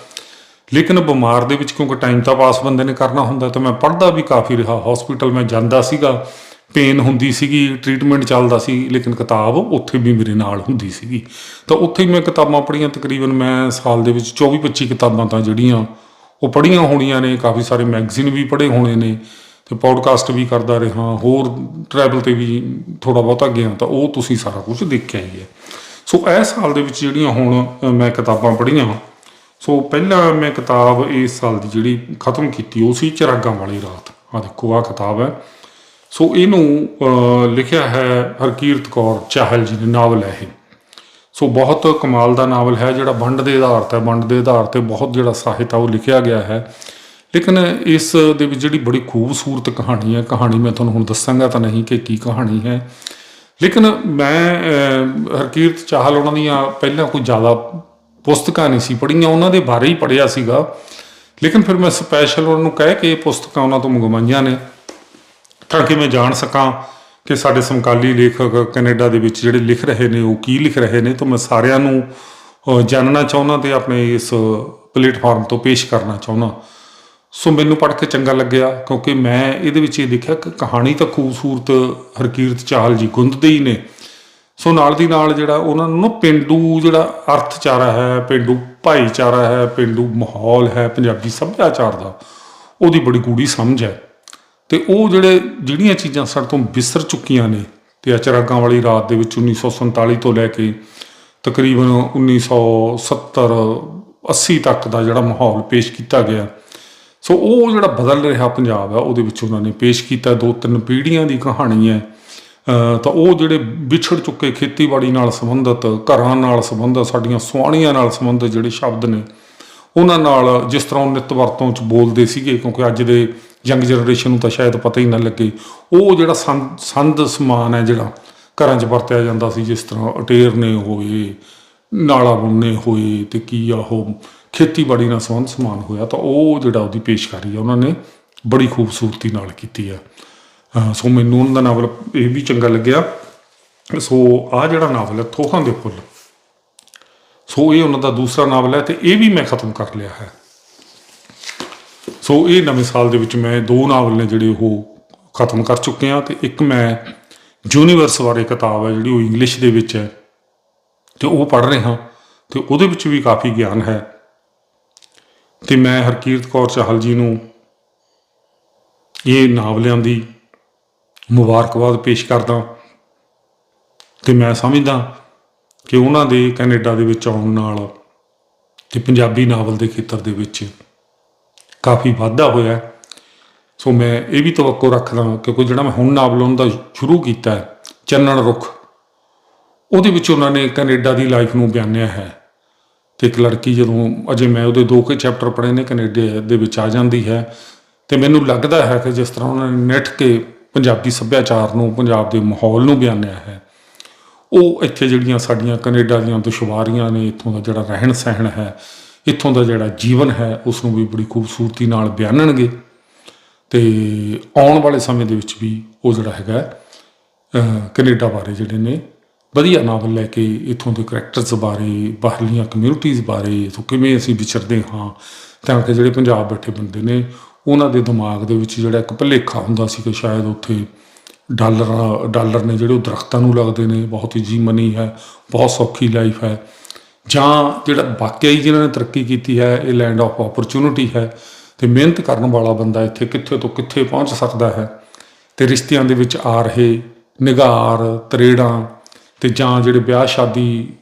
ਲੇਕਿਨ ਬਿਮਾਰ ਦੇ ਵਿੱਚ ਕਿਉਂਕਿ ਟਾਈਮ ਤਾਂ ਪਾਸ ਬੰਦੇ ਨੇ ਕਰਨਾ ਹੁੰਦਾ ਤਾਂ ਮੈਂ ਪੜ੍ਹਦਾ ਵੀ ਕਾਫੀ ਰਿਹਾ। ਹਸਪੀਟਲ ਮੈਂ ਜਾਂਦਾ ਸੀਗਾ ਪੇਨ ਹੁੰਦੀ ਸੀਗੀ ਟ੍ਰੀਟਮੈਂਟ ਚੱਲਦਾ ਸੀ, ਲੇਕਿਨ ਕਿਤਾਬ ਉੱਥੇ ਵੀ ਮੇਰੇ ਨਾਲ ਹੁੰਦੀ ਸੀਗੀ। ਤਾਂ ਉੱਥੇ ਹੀ ਮੈਂ ਕਿਤਾਬਾਂ ਪੜ੍ਹੀਆਂ, ਤਕਰੀਬਨ ਮੈਂ ਸਾਲ ਦੇ ਵਿੱਚ 24 25 ਕਿਤਾਬਾਂ ਤਾਂ ਜਿਹੜੀਆਂ ਉਹ ਪੜ੍ਹੀਆਂ ਹੋਣੀਆਂ ਨੇ, ਕਾਫੀ ਸਾਰੇ ਮੈਗਜ਼ੀਨ ਵੀ ਪੜ੍ਹੇ ਹੋਣੇ ਨੇ। ਤੇ ਪੌਡਕਾਸਟ ਵੀ ਕਰਦਾ ਰਿਹਾ, ਹੋਰ ਟਰੈਵਲ ਤੇ ਵੀ ਥੋੜਾ ਬਹੁਤਾ ਗਿਆ ਤਾਂ ਉਹ ਤੁਸੀਂ ਸਾਰਾ ਕੁਝ ਦੇਖਿਆ ਹੀ ਹੈ। ਸੋ ਇਸ ਸਾਲ ਦੇ ਵਿੱਚ ਜਿਹੜੀਆਂ ਹੁਣ ਮੈਂ ਕਿਤਾਬਾਂ ਪੜ੍ਹੀਆਂ ਸੋ ਪਹਿਲਾਂ ਮੈਂ ਕਿਤਾਬ ਇਸ ਸਾਲ ਦੀ ਜਿਹੜੀ ਖਤਮ ਕੀਤੀ, ਉਹ ਸੀ ਚਿਰਾਗਾਂ ਵਾਲੀ ਰਾਤ। ਆ ਦੇਖੋ ਆ ਕਿਤਾਬ ਹੈ। ਸੋ ਇਹਨੂੰ ਲਿਖਿਆ ਹੈ ਹਰਕੀਰਤ ਕੌਰ ਚਾਹਲ ਜੀ ਨੇ, ਨਾਵਲ ਹੈ ਇਹ। ਸੋ ਬਹੁਤ ਕਮਾਲ ਦਾ ਨਾਵਲ ਹੈ ਜਿਹੜਾ ਵੰਡ ਦੇ ਆਧਾਰ ਤੇ, ਵੰਡ ਦੇ ਆਧਾਰ ਤੇ ਬਹੁਤ ਜਿਹੜਾ ਸਾਹਿਤ ਆ ਉਹ ਲਿਖਿਆ ਗਿਆ ਹੈ। ਲੇਕਿਨ ਇਸ ਦੇ ਵਿੱਚ ਜਿਹੜੀ ਬੜੀ ਖੂਬਸੂਰਤ ਕਹਾਣੀ ਹੈ, ਕਹਾਣੀ ਮੈਂ ਤੁਹਾਨੂੰ ਹੁਣ ਦੱਸਾਂਗਾ ਤਾਂ ਨਹੀਂ ਕਿ ਕੀ ਕਹਾਣੀ ਹੈ। ਲੇਕਿਨ ਮੈਂ ਹਰਕੀਰਤ ਚਾਹਲ ਉਹਨਾਂ ਦੀਆਂ ਪਹਿਲਾਂ ਕੋਈ ਜ਼ਿਆਦਾ ਪੁਸਤਕਾਂ ਨਹੀਂ ਸੀ ਪੜ੍ਹੀਆਂ, ਉਹਨਾਂ ਦੇ ਬਾਰੇ ਹੀ ਪੜ੍ਹਿਆ ਸੀਗਾ। ਲੇਕਿਨ ਫਿਰ ਮੈਂ ਸਪੈਸ਼ਲ ਉਹਨਾਂ ਨੂੰ ਕਹਿ ਕੇ ਇਹ ਪੁਸਤਕਾਂ ਉਹਨਾਂ ਤੋਂ ਮੰਗਵਾਈਆਂ ਨੇ, ਤਾਂ ਕਿ ਮੈਂ ਜਾਣ ਸਕਾਂ ਕਿ ਸਾਡੇ ਸਮਕਾਲੀ ਲੇਖਕ ਕੈਨੇਡਾ ਦੇ ਵਿੱਚ ਜਿਹੜੇ ਲਿਖ ਰਹੇ ਨੇ, ਉਹ ਕੀ ਲਿਖ ਰਹੇ ਨੇ, ਤਾਂ ਮੈਂ ਸਾਰਿਆਂ ਨੂੰ ਜਾਣਨਾ ਚਾਹੁੰਦਾ ਤੇ ਆਪਣੇ ਇਸ ਪਲੇਟਫਾਰਮ ਤੋਂ ਪੇਸ਼ ਕਰਨਾ ਚਾਹੁੰਦਾ। ਸੋ ਮੈਨੂੰ ਪੜ੍ਹ ਕੇ ਚੰਗਾ ਲੱਗਿਆ, ਕਿਉਂਕਿ ਮੈਂ ਇਹਦੇ ਵਿੱਚ ਇਹ ਦੇਖਿਆ ਕਿ ਕਹਾਣੀ ਤਾਂ ਖੂਬਸੂਰਤ ਹਰਕੀਰਤ ਚਾਹਲ ਜੀ ਗੁੰਦਦੇ ਹੀ ਨੇ। ਸੋ ਨਾਲ ਦੀ ਨਾਲ ਜਿਹੜਾ ਉਹਨਾਂ ਨੂੰ ਨਾ ਪਿੰਡੂ ਜਿਹੜਾ ਅਰਥਚਾਰਾ ਹੈ, ਪਿੰਡੂ ਭਾਈਚਾਰਾ ਹੈ, ਪਿੰਡੂ ਮਾਹੌਲ ਹੈ, ਪੰਜਾਬੀ ਸੱਭਿਆਚਾਰ ਦਾ, ਉਹਦੀ ਬੜੀ ਗੂੜੀ ਸਮਝ ਹੈ। ਤੇ ਉਹ ਜਿਹੜੇ ਜਿਹੜੀਆਂ ਚੀਜ਼ਾਂ ਸਾਡੇ ਤੋਂ ਵਿਸਰ ਚੁੱਕੀਆਂ ਨੇ, ਤੇ ਅਚਰਾਗਾਂ ਵਾਲੀ ਰਾਤ ਦੇ ਵਿੱਚ 1947 ਤੋਂ ਲੈ ਕੇ ਤਕਰੀਬਨ 1970 80 ਤੱਕ ਦਾ ਜਿਹੜਾ ਮਾਹੌਲ ਪੇਸ਼ ਕੀਤਾ ਗਿਆ ਸੋ ਉਹ ਜਿਹੜਾ ਬਦਲ ਰਿਹਾ ਪੰਜਾਬ ਹੈ, ਉਹਦੇ ਵਿੱਚ ਉਹਨਾਂ ਨੇ ਪੇਸ਼ ਕੀਤਾ ਦੋ ਤਿੰਨ ਪੀੜ੍ਹੀਆਂ ਦੀ ਕਹਾਣੀ ਹੈ ਤਾਂ ਉਹ ਜਿਹੜੇ ਵਿਛੜ ਚੁੱਕੇ ਖੇਤੀਬਾੜੀ ਨਾਲ ਸੰਬੰਧਿਤ, ਘਰਾਂ ਨਾਲ ਸੰਬੰਧਿਤ, ਸਾਡੀਆਂ ਸੁਆਣੀਆਂ ਨਾਲ ਸੰਬੰਧਿਤ ਜਿਹੜੇ ਸ਼ਬਦ ਨੇ, ਉਹਨਾਂ ਨਾਲ ਜਿਸ ਤਰ੍ਹਾਂ ਉਹ ਨਿੱਤ ਵਰਤੋਂ ਚ ਬੋਲਦੇ ਸੀਗੇ, ਕਿਉਂਕਿ ਅੱਜ ਦੇ ਯੰਗ ਜਨਰੇਸ਼ਨ ਨੂੰ ਤਾਂ ਸ਼ਾਇਦ ਪਤਾ ਹੀ ਨਾ ਲੱਗੇ, ਉਹ ਜਿਹੜਾ ਸੰਦ ਸਮਾਨ ਹੈ ਜਿਹੜਾ ਘਰਾਂ 'ਚ ਵਰਤਿਆ ਜਾਂਦਾ ਸੀ, ਜਿਸ ਤਰ੍ਹਾਂ ਅਟੇਰਨੇ ਹੋਏ ਨਾਲਾ ਬੁਣਨੇ ਹੋਏ ਤੇ ਕੀ ਆ ਉਹ ਖੇਤੀਬਾੜੀ ਨਾਲ ਸੰਬੰਧ ਸਮਾਨ ਹੋਇਆ ਤਾਂ ਉਹ ਜਿਹੜਾ ਉਹਦੀ ਪੇਸ਼ਕਾਰੀ ਆ, ਉਹਨਾਂ ਨੇ ਬੜੀ ਖੂਬਸੂਰਤੀ ਨਾਲ ਕੀਤੀ ਆ। ਸੋ ਮੈਨੂੰ ਉਹਨਾਂ ਦਾ ਨਾਵਲ ਇਹ ਵੀ ਚੰਗਾ ਲੱਗਿਆ। ਸੋ ਆ ਜਿਹੜਾ ਨਾਵਲ ਹੈ, ਥੋਹਾਂ ਦੇ ਫੁੱਲ ਸੋ ਇਹ ਉਹਨਾਂ ਦਾ ਦੂਸਰਾ ਨਾਵਲ ਹੈ ਤੇ ਇਹ ਵੀ ਮੈਂ ਖਤਮ ਕਰ ਲਿਆ ਹੈ। ਸੋ ਇਹ ਨਵੇਂ ਸਾਲ ਦੇ ਵਿੱਚ ਮੈਂ ਦੋ ਨਾਵਲ ਨੇ ਜਿਹੜੇ ਉਹ ਖਤਮ ਕਰ ਚੁੱਕੇ ਆ ਤੇ ਇੱਕ ਮੈਂ ਯੂਨੀਵਰਸ ਬਾਰੇ ਕਿਤਾਬ ਹੈ ਜਿਹੜੀ ਉਹ ਇੰਗਲਿਸ਼ ਦੇ ਵਿੱਚ ਹੈ ਤੇ ਉਹ ਪੜ੍ਹ ਰਿਹਾ ਤੇ ਉਹਦੇ ਵਿੱਚ ਵੀ ਕਾਫੀ ਗਿਆਨ ਹੈ। ਤੇ ਮੈਂ ਹਰਕੀਰਤ ਕੌਰ ਚਾਹਲ ਜੀ ਨੂੰ ਇਹ ਨਾਵਲਿਆਂ ਦੀ ਮੁਬਾਰਕਬਾਦ ਪੇਸ਼ ਕਰਦਾ ਤੇ ਮੈਂ ਸਮਝਦਾ ਕਿ ਉਹਨਾਂ ਦੇ ਕੈਨੇਡਾ ਦੇ ਵਿੱਚ ਆਉਣ ਨਾਲ ਤੇ ਪੰਜਾਬੀ ਨਾਵਲ ਦੇ ਖੇਤਰ ਦੇ ਵਿੱਚ ਕਾਫੀ ਵਾਧਾ ਹੋਇਆ ਸੋ ਮੈਂ ਇਹ ਵੀ ਤਵੱਕੋ ਰੱਖਦਾ ਕਿਉਂਕਿ ਜਿਹੜਾ ਮੈਂ ਹੁਣ ਨਾਵਲ ਉਹਨਾਂ ਦਾ ਸ਼ੁਰੂ ਕੀਤਾ ਹੈ, ਚੰਨਣ ਰੁੱਖ, ਉਹਦੇ ਵਿੱਚ ਉਹਨਾਂ ਨੇ ਕੈਨੇਡਾ ਦੀ ਲਾਈਫ ਨੂੰ ਬਿਆਨਿਆ ਹੈ। ਤੇ ਇੱਕ ਲੜਕੀ ਜਦੋਂ ਅਜੇ ਮੈਂ ਉਹਦੇ ਦੋ ਕੁ ਚੈਪਟਰ ਪੜ੍ਹੇ ਨੇ ਕੈਨੇਡਾ ਦੇ ਵਿੱਚ ਆ ਜਾਂਦੀ ਹੈ ਤੇ ਮੈਨੂੰ ਲੱਗਦਾ ਹੈ ਕਿ ਜਿਸ ਤਰ੍ਹਾਂ ਉਹਨਾਂ ਨੇ ਨਿੱਠ ਕੇ ਪੰਜਾਬੀ ਸੱਭਿਆਚਾਰ ਨੂੰ ਪੰਜਾਬ ਦੇ ਮਾਹੌਲ ਨੂੰ ਬਿਆਨਿਆ ਹੈ ਉਹ ਇੱਥੇ ਜਿਹੜੀਆਂ ਸਾਡੀਆਂ ਕੈਨੇਡਾ ਦੀਆਂ ਦੁਸ਼ਵਾਰੀਆਂ ਨੇ ਇੱਥੋਂ ਦਾ ਜਿਹੜਾ ਰਹਿਣ ਸਹਿਣ ਹੈ ਇੱਥੋਂ ਦਾ ਜਿਹੜਾ ਜੀਵਨ ਹੈ ਉਸ ਨੂੰ ਵੀ ਬੜੀ ਖੂਬਸੂਰਤੀ ਨਾਲ ਬਿਆਨਣਗੇ। ਤੇ ਆਉਣ ਵਾਲੇ ਸਮੇਂ ਦੇ ਵਿੱਚ ਵੀ ਉਹ ਜਿਹੜਾ ਹੈਗਾ ਅਹ, ਕੈਨੇਡਾ ਬਾਰੇ ਜਿਹੜੇ ਨੇ ਵਧੀਆ ਨਾਵਲ ਲੈ ਕੇ ਇਥੋਂ ਦੇ ਕੈਰੈਕਟਰਸ ਬਾਰੇ, ਬਾਹਰਲੀਆਂ ਕਮਿਊਨਿਟੀਜ਼ ਬਾਰੇ ਸੋ ਕਿਵੇਂ ਅਸੀਂ ਵਿਚਰਦੇ ਹਾਂ, ਤਾਂ ਕਿ ਜਿਹੜੇ ਪੰਜਾਬ ਬੈਠੇ ਬੰਦੇ ਨੇ, ਉਹਨਾਂ ਦੇ ਦਿਮਾਗ ਦੇ ਵਿੱਚ ਜਿਹੜਾ ਇੱਕ ਭਲੇਖਾ ਹੁੰਦਾ ਸੀ ਕਿ ਸ਼ਾਇਦ ਉੱਥੇ ਡਾਲਰ ਡਾਲਰ ਨੇ ਜਿਹੜੇ ਉਹ ਦਰਖਤਾਂ ਨੂੰ ਲੱਗਦੇ ਨੇ, ਬਹੁਤ ਹੀ ਜੀ ਮਨੀ ਹੈ, ਬਹੁਤ ਸੌਖੀ ਲਾਈਫ ਹੈ, ਜਾਂ ਜਿਹੜਾ ਵਾਕਿਆ ਹੀ ਜਿਹਨਾਂ ਨੇ ਤਰੱਕੀ ਕੀਤੀ ਹੈ, ਇਹ ਲੈਂਡ ਆਫ ਓਪਰਚੁਨਿਟੀ ਹੈ, ਤੇ ਮਿਹਨਤ ਕਰਨ ਵਾਲਾ ਬੰਦਾ ਇੱਥੇ ਕਿੱਥੇ ਤੋਂ ਕਿੱਥੇ ਪਹੁੰਚ ਸਕਦਾ ਹੈ, ਤੇ ਰਿਸ਼ਤਿਆਂ ਦੇ ਵਿੱਚ ਆ ਰਹੇ ਨਿਗਾਰ ਤਰੇੜਾਂ ਤੇ ਜਾਂ ਜਿਹੜੇ ਵਿਆਹ ਸ਼ਾਦੀ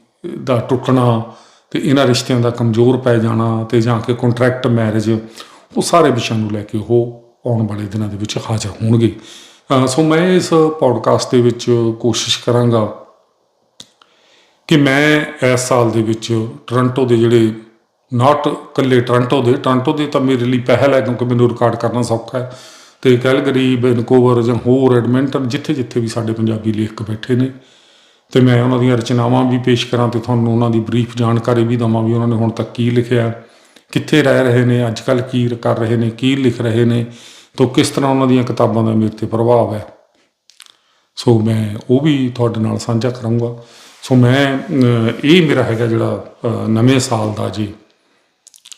ਦਾ ਟੁੱਟਣਾ ਤੇ ਇਹਨਾਂ ਰਿਸ਼ਤਿਆਂ ਦਾ ਕਮਜ਼ੋਰ ਪੈ ਜਾਣਾ ਤੇ ਜਾਂ ਕਿ ਕੰਟਰੈਕਟ ਮੈਰਿਜ ਉਹ ਸਾਰੇ ਵਿਸ਼ਿਆਂ ਨੂੰ ਲੈ ਕੇ ਉਹ ਆਉਣ ਵਾਲੇ ਦਿਨਾਂ ਦੇ ਵਿੱਚ ਹਾਜ਼ਰ ਹੋਣਗੇ। ਸੋ ਮੈਂ ਇਸ ਪੌਡਕਾਸਟ ਦੇ ਵਿੱਚ ਕੋਸ਼ਿਸ਼ ਕਰਾਂਗਾ ਕਿ ਮੈਂ ਇਸ ਸਾਲ ਦੇ ਵਿੱਚ ਟੋਰਾਂਟੋ ਦੇ ਜਿਹੜੇ ਨਾਟ ਕੱਲੇ ਟੋਰਾਂਟੋ ਦੇ ਟੋਰਾਂਟੋ ਦੇ ਤਾਂ ਮੇਰੇ ਲਈ ਪਹਿਲ ਹੈ ਕਿਉਂਕਿ ਮੈਨੂੰ ਰਿਕਾਰਡ ਕਰਨਾ ਸੌਖਾ ਹੈ ਤੇ ਕੈਲਗਰੀ ਵੈਨਕੂਵਰ ਜਾਂ ਹੋਰ ਐਡਮਿੰਟਨ ਜਿੱਥੇ ਜਿੱਥੇ ਵੀ ਸਾਡੇ ਪੰਜਾਬੀ ਲੇਖਕ ਬੈਠੇ ਨੇ ਤੇ ਮੈਂ ਉਹਨਾਂ ਦੀਆਂ ਰਚਨਾਵਾਂ ਵੀ ਪੇਸ਼ ਕਰਾਂ ਤੇ ਤੁਹਾਨੂੰ ਉਹਨਾਂ ਦੀ ਬਰੀਫ ਜਾਣਕਾਰੀ ਵੀ ਦਵਾਂ ਵੀ ਉਹਨਾਂ ਨੇ ਹੁਣ ਤੱਕ ਕੀ ਲਿਖਿਆ ਕਿੱਥੇ ਰਹਿ ਰਹੇ ਨੇ ਅੱਜ ਕੱਲ ਕੀ ਕਰ ਰਹੇ ਨੇ, ਕੀ ਲਿਖ ਰਹੇ ਨੇ, ਤੋਂ ਕਿਸ ਤਰ੍ਹਾਂ ਉਹਨਾਂ ਦੀਆਂ ਕਿਤਾਬਾਂ ਦਾ ਮੇਰੇ ਤੇ ਪ੍ਰਭਾਵ ਹੈ। ਸੋ ਮੈਂ ਉਹ ਵੀ ਤੁਹਾਡੇ ਨਾਲ ਸਾਂਝਾ ਕਰਾਂਗਾ। ਸੋ ਮੈਂ ਇਹ ਮੇਰਾ ਹੈਗਾ ਜਿਹੜਾ ਨਵੇਂ ਸਾਲ ਦਾ ਜੀ,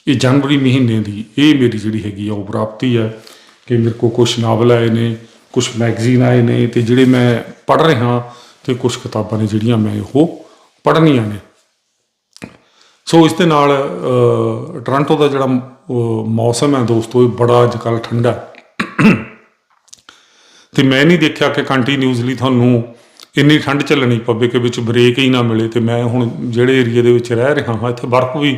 ਇਹ ਜਨਵਰੀ ਮਹੀਨੇ ਦੀ ਇਹ ਮੇਰੀ ਜਿਹੜੀ ਹੈਗੀ ਆ ਉਹ ਪ੍ਰਾਪਤੀ ਹੈ ਕਿ ਮੇਰੇ ਕੋਲ ਕੁਝ ਨਾਵਲ ਆਏ ਨੇ ਕੁਝ ਮੈਗਜ਼ੀਨ ਆਏ ਨੇ ਤੇ ਜਿਹੜੇ ਮੈਂ ਪੜ੍ਹ ਰਿਹਾ ਤੇ ਕੁਝ ਕਿਤਾਬਾਂ ਨੇ ਜਿਹੜੀਆਂ ਮੈਂ ਉਹ ਪੜ੍ਹਨੀਆਂ ਨੇ। ਸੋ ਇਸ ਦੇ ਨਾਲ ਅਹ, ਟੋਰਾਂਟੋ ਦਾ ਜਿਹੜਾ ਮੌਸਮ ਹੈ ਦੋਸਤੋ ਇਹ ਬੜਾ ਅੱਜ ਕੱਲ੍ਹ ਠੰਡਾ ਹੈ। ਤੇ ਮੈਂ ਨਹੀਂ ਦੇਖਿਆ ਕਿ ਕੰਟੀਨਿਊਸਲੀ ਤੁਹਾਨੂੰ ਇੰਨੀ ਠੰਡ ਚੱਲਣੀ ਪਵੇ ਕਿ ਵਿੱਚ ਬ੍ਰੇਕ ਹੀ ਨਾ ਮਿਲੇ ਤੇ ਮੈਂ ਹੁਣ ਜਿਹੜੇ ਏਰੀਆ ਦੇ ਵਿੱਚ ਰਹਿ ਰਿਹਾ ਹਾਂ ਇੱਥੇ ਬਰਫ਼ ਵੀ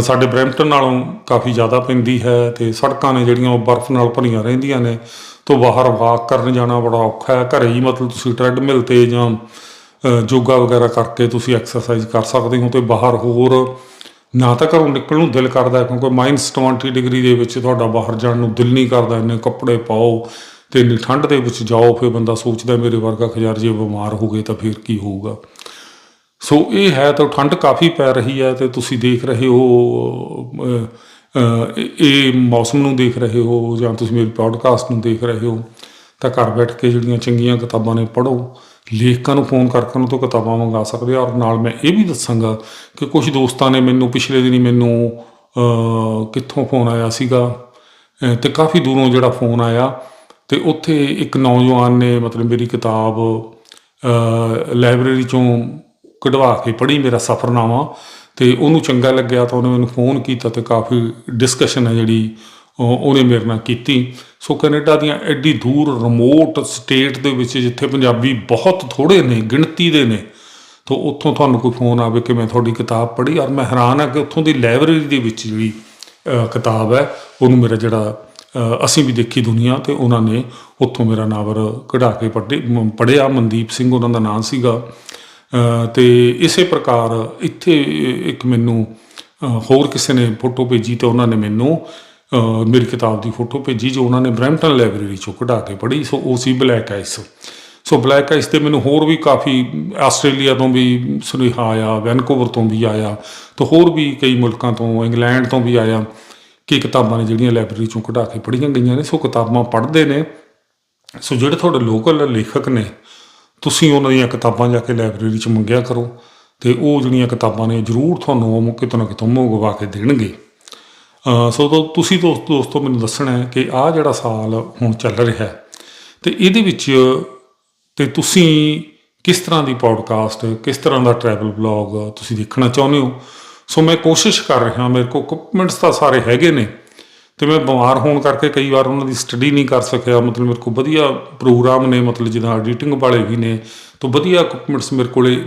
ਸਾਡੇ ਬਰੈਂਪਟਨ ਨਾਲੋਂ ਕਾਫੀ ਜ਼ਿਆਦਾ ਪੈਂਦੀ ਹੈ ਤੇ ਸੜਕਾਂ ਨੇ ਜਿਹੜੀਆਂ ਉਹ ਬਰਫ਼ ਨਾਲ ਭਰੀਆਂ ਰਹਿੰਦੀਆਂ ਨੇ। ਤੋਂ ਬਾਹਰ ਵਾਕ ਕਰਨ ਜਾਣਾ ਬੜਾ ਔਖਾ ਹੈ। ਘਰੇ ਹੀ ਮਤਲਬ ਤੁਸੀਂ ਟ੍ਰੈਡਮਿਲ ਤੇ ਜਾਂ ਯੋਗਾ ਵਗੈਰਾ ਕਰਕੇ ਤੁਸੀਂ ਐਕਸਰਸਾਈਜ਼ ਕਰ ਸਕਦੇ ਹੋ ਤੇ ਬਾਹਰ ਹੋਰ ਨਾ ਤਾਂ ਘਰੋਂ ਨਿਕਲਣ ਨੂੰ ਦਿਲ ਕਰਦਾ ਕਿਉਂਕਿ ਮਾਈਨਸ 20 ਡਿਗਰੀ ਦੇ ਵਿੱਚ ਤੁਹਾਡਾ ਬਾਹਰ ਜਾਣ ਨੂੰ ਦਿਲ ਨਹੀਂ ਕਰਦਾ। ਇੰਨੇ ਕੱਪੜੇ ਪਾਓ ਤੇ ਇੰਨੀ ਠੰਡ ਦੇ ਵਿੱਚ ਜਾਓ, ਫਿਰ ਬੰਦਾ ਸੋਚਦਾ ਮੇਰੇ ਵਰਗਾ ਖਜ਼ਾਰ ਜੇ ਬਿਮਾਰ ਹੋ ਗਏ ਤਾਂ ਫਿਰ ਕੀ ਹੋਊਗਾ। ਸੋ ਇਹ ਹੈ ਤਾਂ ਠੰਡ ਕਾਫੀ ਪੈ ਰਹੀ ਹੈ ਤੇ ਤੁਸੀਂ ਦੇਖ ਰਹੇ ਹੋ ਇਹ- ਮੌਸਮ ਨੂੰ ਦੇਖ ਰਹੇ ਹੋ ਜਾਂ ਤੁਸੀਂ ਮੇਰੀ ਪੋਡਕਾਸਟ ਨੂੰ ਦੇਖ ਰਹੇ ਹੋ ਤਾਂ ਘਰ ਬੈਠ ਕੇ ਜਿਹੜੀਆਂ ਚੰਗੀਆਂ ਕਿਤਾਬਾਂ ਨੇ ਪੜ੍ਹੋ ਲੇਖਕਾਂ ਨੂੰ ਫੋਨ ਕਰਕੇ ਉਹਨਾਂ ਤੋਂ ਕਿਤਾਬਾਂ ਮੰਗਾ ਸਕਦੇ ਹੋ। ਔਰ ਨਾਲ ਮੈਂ ਇਹ ਵੀ ਦੱਸਾਂਗਾ ਕਿ ਕੁਝ ਦੋਸਤਾਂ ਨੇ ਮੈਨੂੰ ਪਿਛਲੇ ਦਿਨੀ ਮੈਨੂੰ ਕਿੱਥੋਂ ਫੋਨ ਆਇਆ ਸੀਗਾ ਅਹ, ਤੇ ਕਾਫੀ ਦੂਰੋਂ ਜਿਹੜਾ ਫੋਨ ਆਇਆ ਤੇ ਉੱਥੇ ਇੱਕ ਨੌਜਵਾਨ ਨੇ ਮਤਲਬ ਮੇਰੀ ਕਿਤਾਬ ਲਾਇਬ੍ਰੇਰੀ ਚੋਂ ਕਢਵਾ ਕੇ ਪੜ੍ਹੀ ਮੇਰਾ ਸਫ਼ਰਨਾਮਾ। ਤੇ ਉਹਨੂੰ ਚੰਗਾ ਲੱਗਿਆ ਤਾਂ ਉਹਨੇ ਮੈਨੂੰ ਫੋਨ ਕੀਤਾ ਤੇ ਕਾਫੀ ਡਿਸਕਸ਼ਨ ਹੈ ਜਿਹੜੀ ਉਹਨੇ ਮੇਰੇ ਨਾਲ ਕੀਤੀ। ਸੋ ਕੈਨੇਡਾ ਦੀਆਂ ਐਡੀ ਦੂਰ ਰਿਮੋਟ ਸਟੇਟ ਦੇ ਵਿੱਚ ਜਿੱਥੇ ਪੰਜਾਬੀ ਬਹੁਤ ਥੋੜੇ ਨੇ, ਗਿਣਤੀ ਦੇ ਨੇ, ਤੋਂ ਉੱਥੋਂ ਤੁਹਾਨੂੰ ਕੋਈ ਫੋਨ ਆਵੇ ਕਿ ਮੈਂ ਤੁਹਾਡੀ ਕਿਤਾਬ ਪੜ੍ਹੀ। ਔਰ ਮੈਂ ਹੈਰਾਨ ਆ ਕਿ ਉੱਥੋਂ ਦੀ ਲਾਇਬ੍ਰੇਰੀ ਦੇ ਵਿੱਚ ਜਿਹੜੀ ਕਿਤਾਬ ਹੈ, ਉਹਨੂੰ ਮੇਰਾ ਜਿਹੜਾ ਅਸੀਂ ਵੀ ਦੇਖੀ ਦੁਨੀਆ ਤੇ ਉਹਨਾਂ ਨੇ ਉੱਥੋਂ ਮੇਰਾ ਨਾਵਲ ਕਢਾ ਕੇ ਪੜ੍ਹੇ, ਮ- ਪੜ੍ਹਿਆ। ਮਨਦੀਪ ਸਿੰਘ ਉਹਨਾਂ ਦਾ ਨਾਮ ਸੀਗਾ। ਤੇ ਇਸੇ ਪ੍ਰਕਾਰ ਇੱਥੇ ਇੱਕ ਮੈਨੂੰ ਹੋਰ ਕਿਸੇ ਨੇ ਫੋਟੋ ਭੇਜੀ ਤੇ ਉਹਨਾਂ ਨੇ ਮੈਨੂੰ ਮੇਰੀ ਕਿਤਾਬ ਦੀ ਫੋਟੋ ਭੇਜੀ ਜੋ ਉਹਨਾਂ ਨੇ ਬ੍ਰੈਂਪਟਨ ਲਾਇਬ੍ਰੇਰੀ ਚੋਂ ਕਢਾ ਕੇ ਪੜ੍ਹੀ। ਸੋ, ਉਹ ਸੀ black ice. So, black ice ਤੇ ਮੈਨੂੰ ਹੋਰ ਵੀ ਕਾਫੀ ਆਸਟ੍ਰੇਲੀਆ ਤੋਂ ਵੀ ਸੁਨੇਹਾ ਆਇਆ, ਵੈਨਕੂਵਰ ਤੋਂ ਵੀ ਆਇਆ, ਤੇ ਹੋਰ ਵੀ ਕਈ ਮੁਲਕਾਂ ਤੋਂ, ਇੰਗਲੈਂਡ ਤੋਂ ਵੀ ਆਇਆ ਕਿ ਕਿਤਾਬਾਂ ਨੇ ਜਿਹੜੀਆਂ ਲਾਇਬ੍ਰੇਰੀ ਚੋਂ ਕਢਾ ਕੇ ਪੜ੍ਹੀਆਂ ਗਈਆਂ ਨੇ। ਸੋ, ਕਿਤਾਬਾਂ ਪੜ੍ਹਦੇ ਨੇ। ਸੋ, ਜਿਹੜੇ ਤੁਹਾਡੇ ਲੋਕਲ ਲੇਖਕ ਨੇ ਤੁਸੀਂ ਉਹਨਾਂ ਦੀਆਂ ਕਿਤਾਬਾਂ ਜਾ ਕੇ ਲਾਇਬ੍ਰੇਰੀ 'ਚ ਮੰਗਿਆ ਕਰੋ ਤੇ ਉਹ ਜਿਹੜੀਆਂ ਕਿਤਾਬਾਂ ਨੇ ਜ਼ਰੂਰ ਤੁਹਾਨੂੰ ਉਹ ਕਿਤੋਂ ਨਾ ਕਿਤੋਂ ਮੰਗਵਾ ਕੇ ਦੇਣਗੇ। ਸੋ ਤੋਂ ਤੁਸੀਂ ਦੋਸਤ, ਦੋਸਤੋ, ਮੈਨੂੰ ਦੱਸਣਾ ਹੈ ਕਿ ਆਹ ਜਿਹੜਾ ਸਾਲ ਹੁਣ ਚੱਲ ਰਿਹਾ ਹੈ, ਤੇ ਇਹਦੇ ਵਿੱਚ ਤੇ ਤੁਸੀਂ ਕਿਸ ਤਰ੍ਹਾਂ ਦੀ ਪੋਡਕਾਸਟ ਕਿਸ ਤਰ੍ਹਾਂ ਦਾ ਟਰੈਵਲ ਬਲੌਗ ਤੁਸੀਂ ਦੇਖਣਾ ਚਾਹੁੰਦੇ ਹੋ? ਸੋ ਮੈਂ ਕੋਸ਼ਿਸ਼ ਕਰ ਰਿਹਾ, ਮੇਰੇ ਕੋਲ ਇਕਵਿਪਮੈਂਟਸ ਤਾਂ ਸਾਰੇ ਹੈਗੇ ਨੇ ਤੇ ਮੈਂ ਬਿਮਾਰ ਹੋਣ ਕਰਕੇ ਕਈ ਵਾਰ ਉਹਨਾਂ ਦੀ ਸਟੱਡੀ ਨਹੀਂ ਕਰ ਸਕਿਆ। ਮਤਲਬ ਮੇਰੇ ਕੋਲ ਵਧੀਆ ਪ੍ਰੋਗਰਾਮ ਨੇ, ਮਤਲਬ ਜਿੱਦਾਂ ਐਡੀਟਿੰਗ ਵਾਲੇ ਵੀ ਨੇ, ਤੋਂ ਵਧੀਆ ਇਕਵਿਪਮੈਂਟਸ ਮੇਰੇ ਕੋਲੇ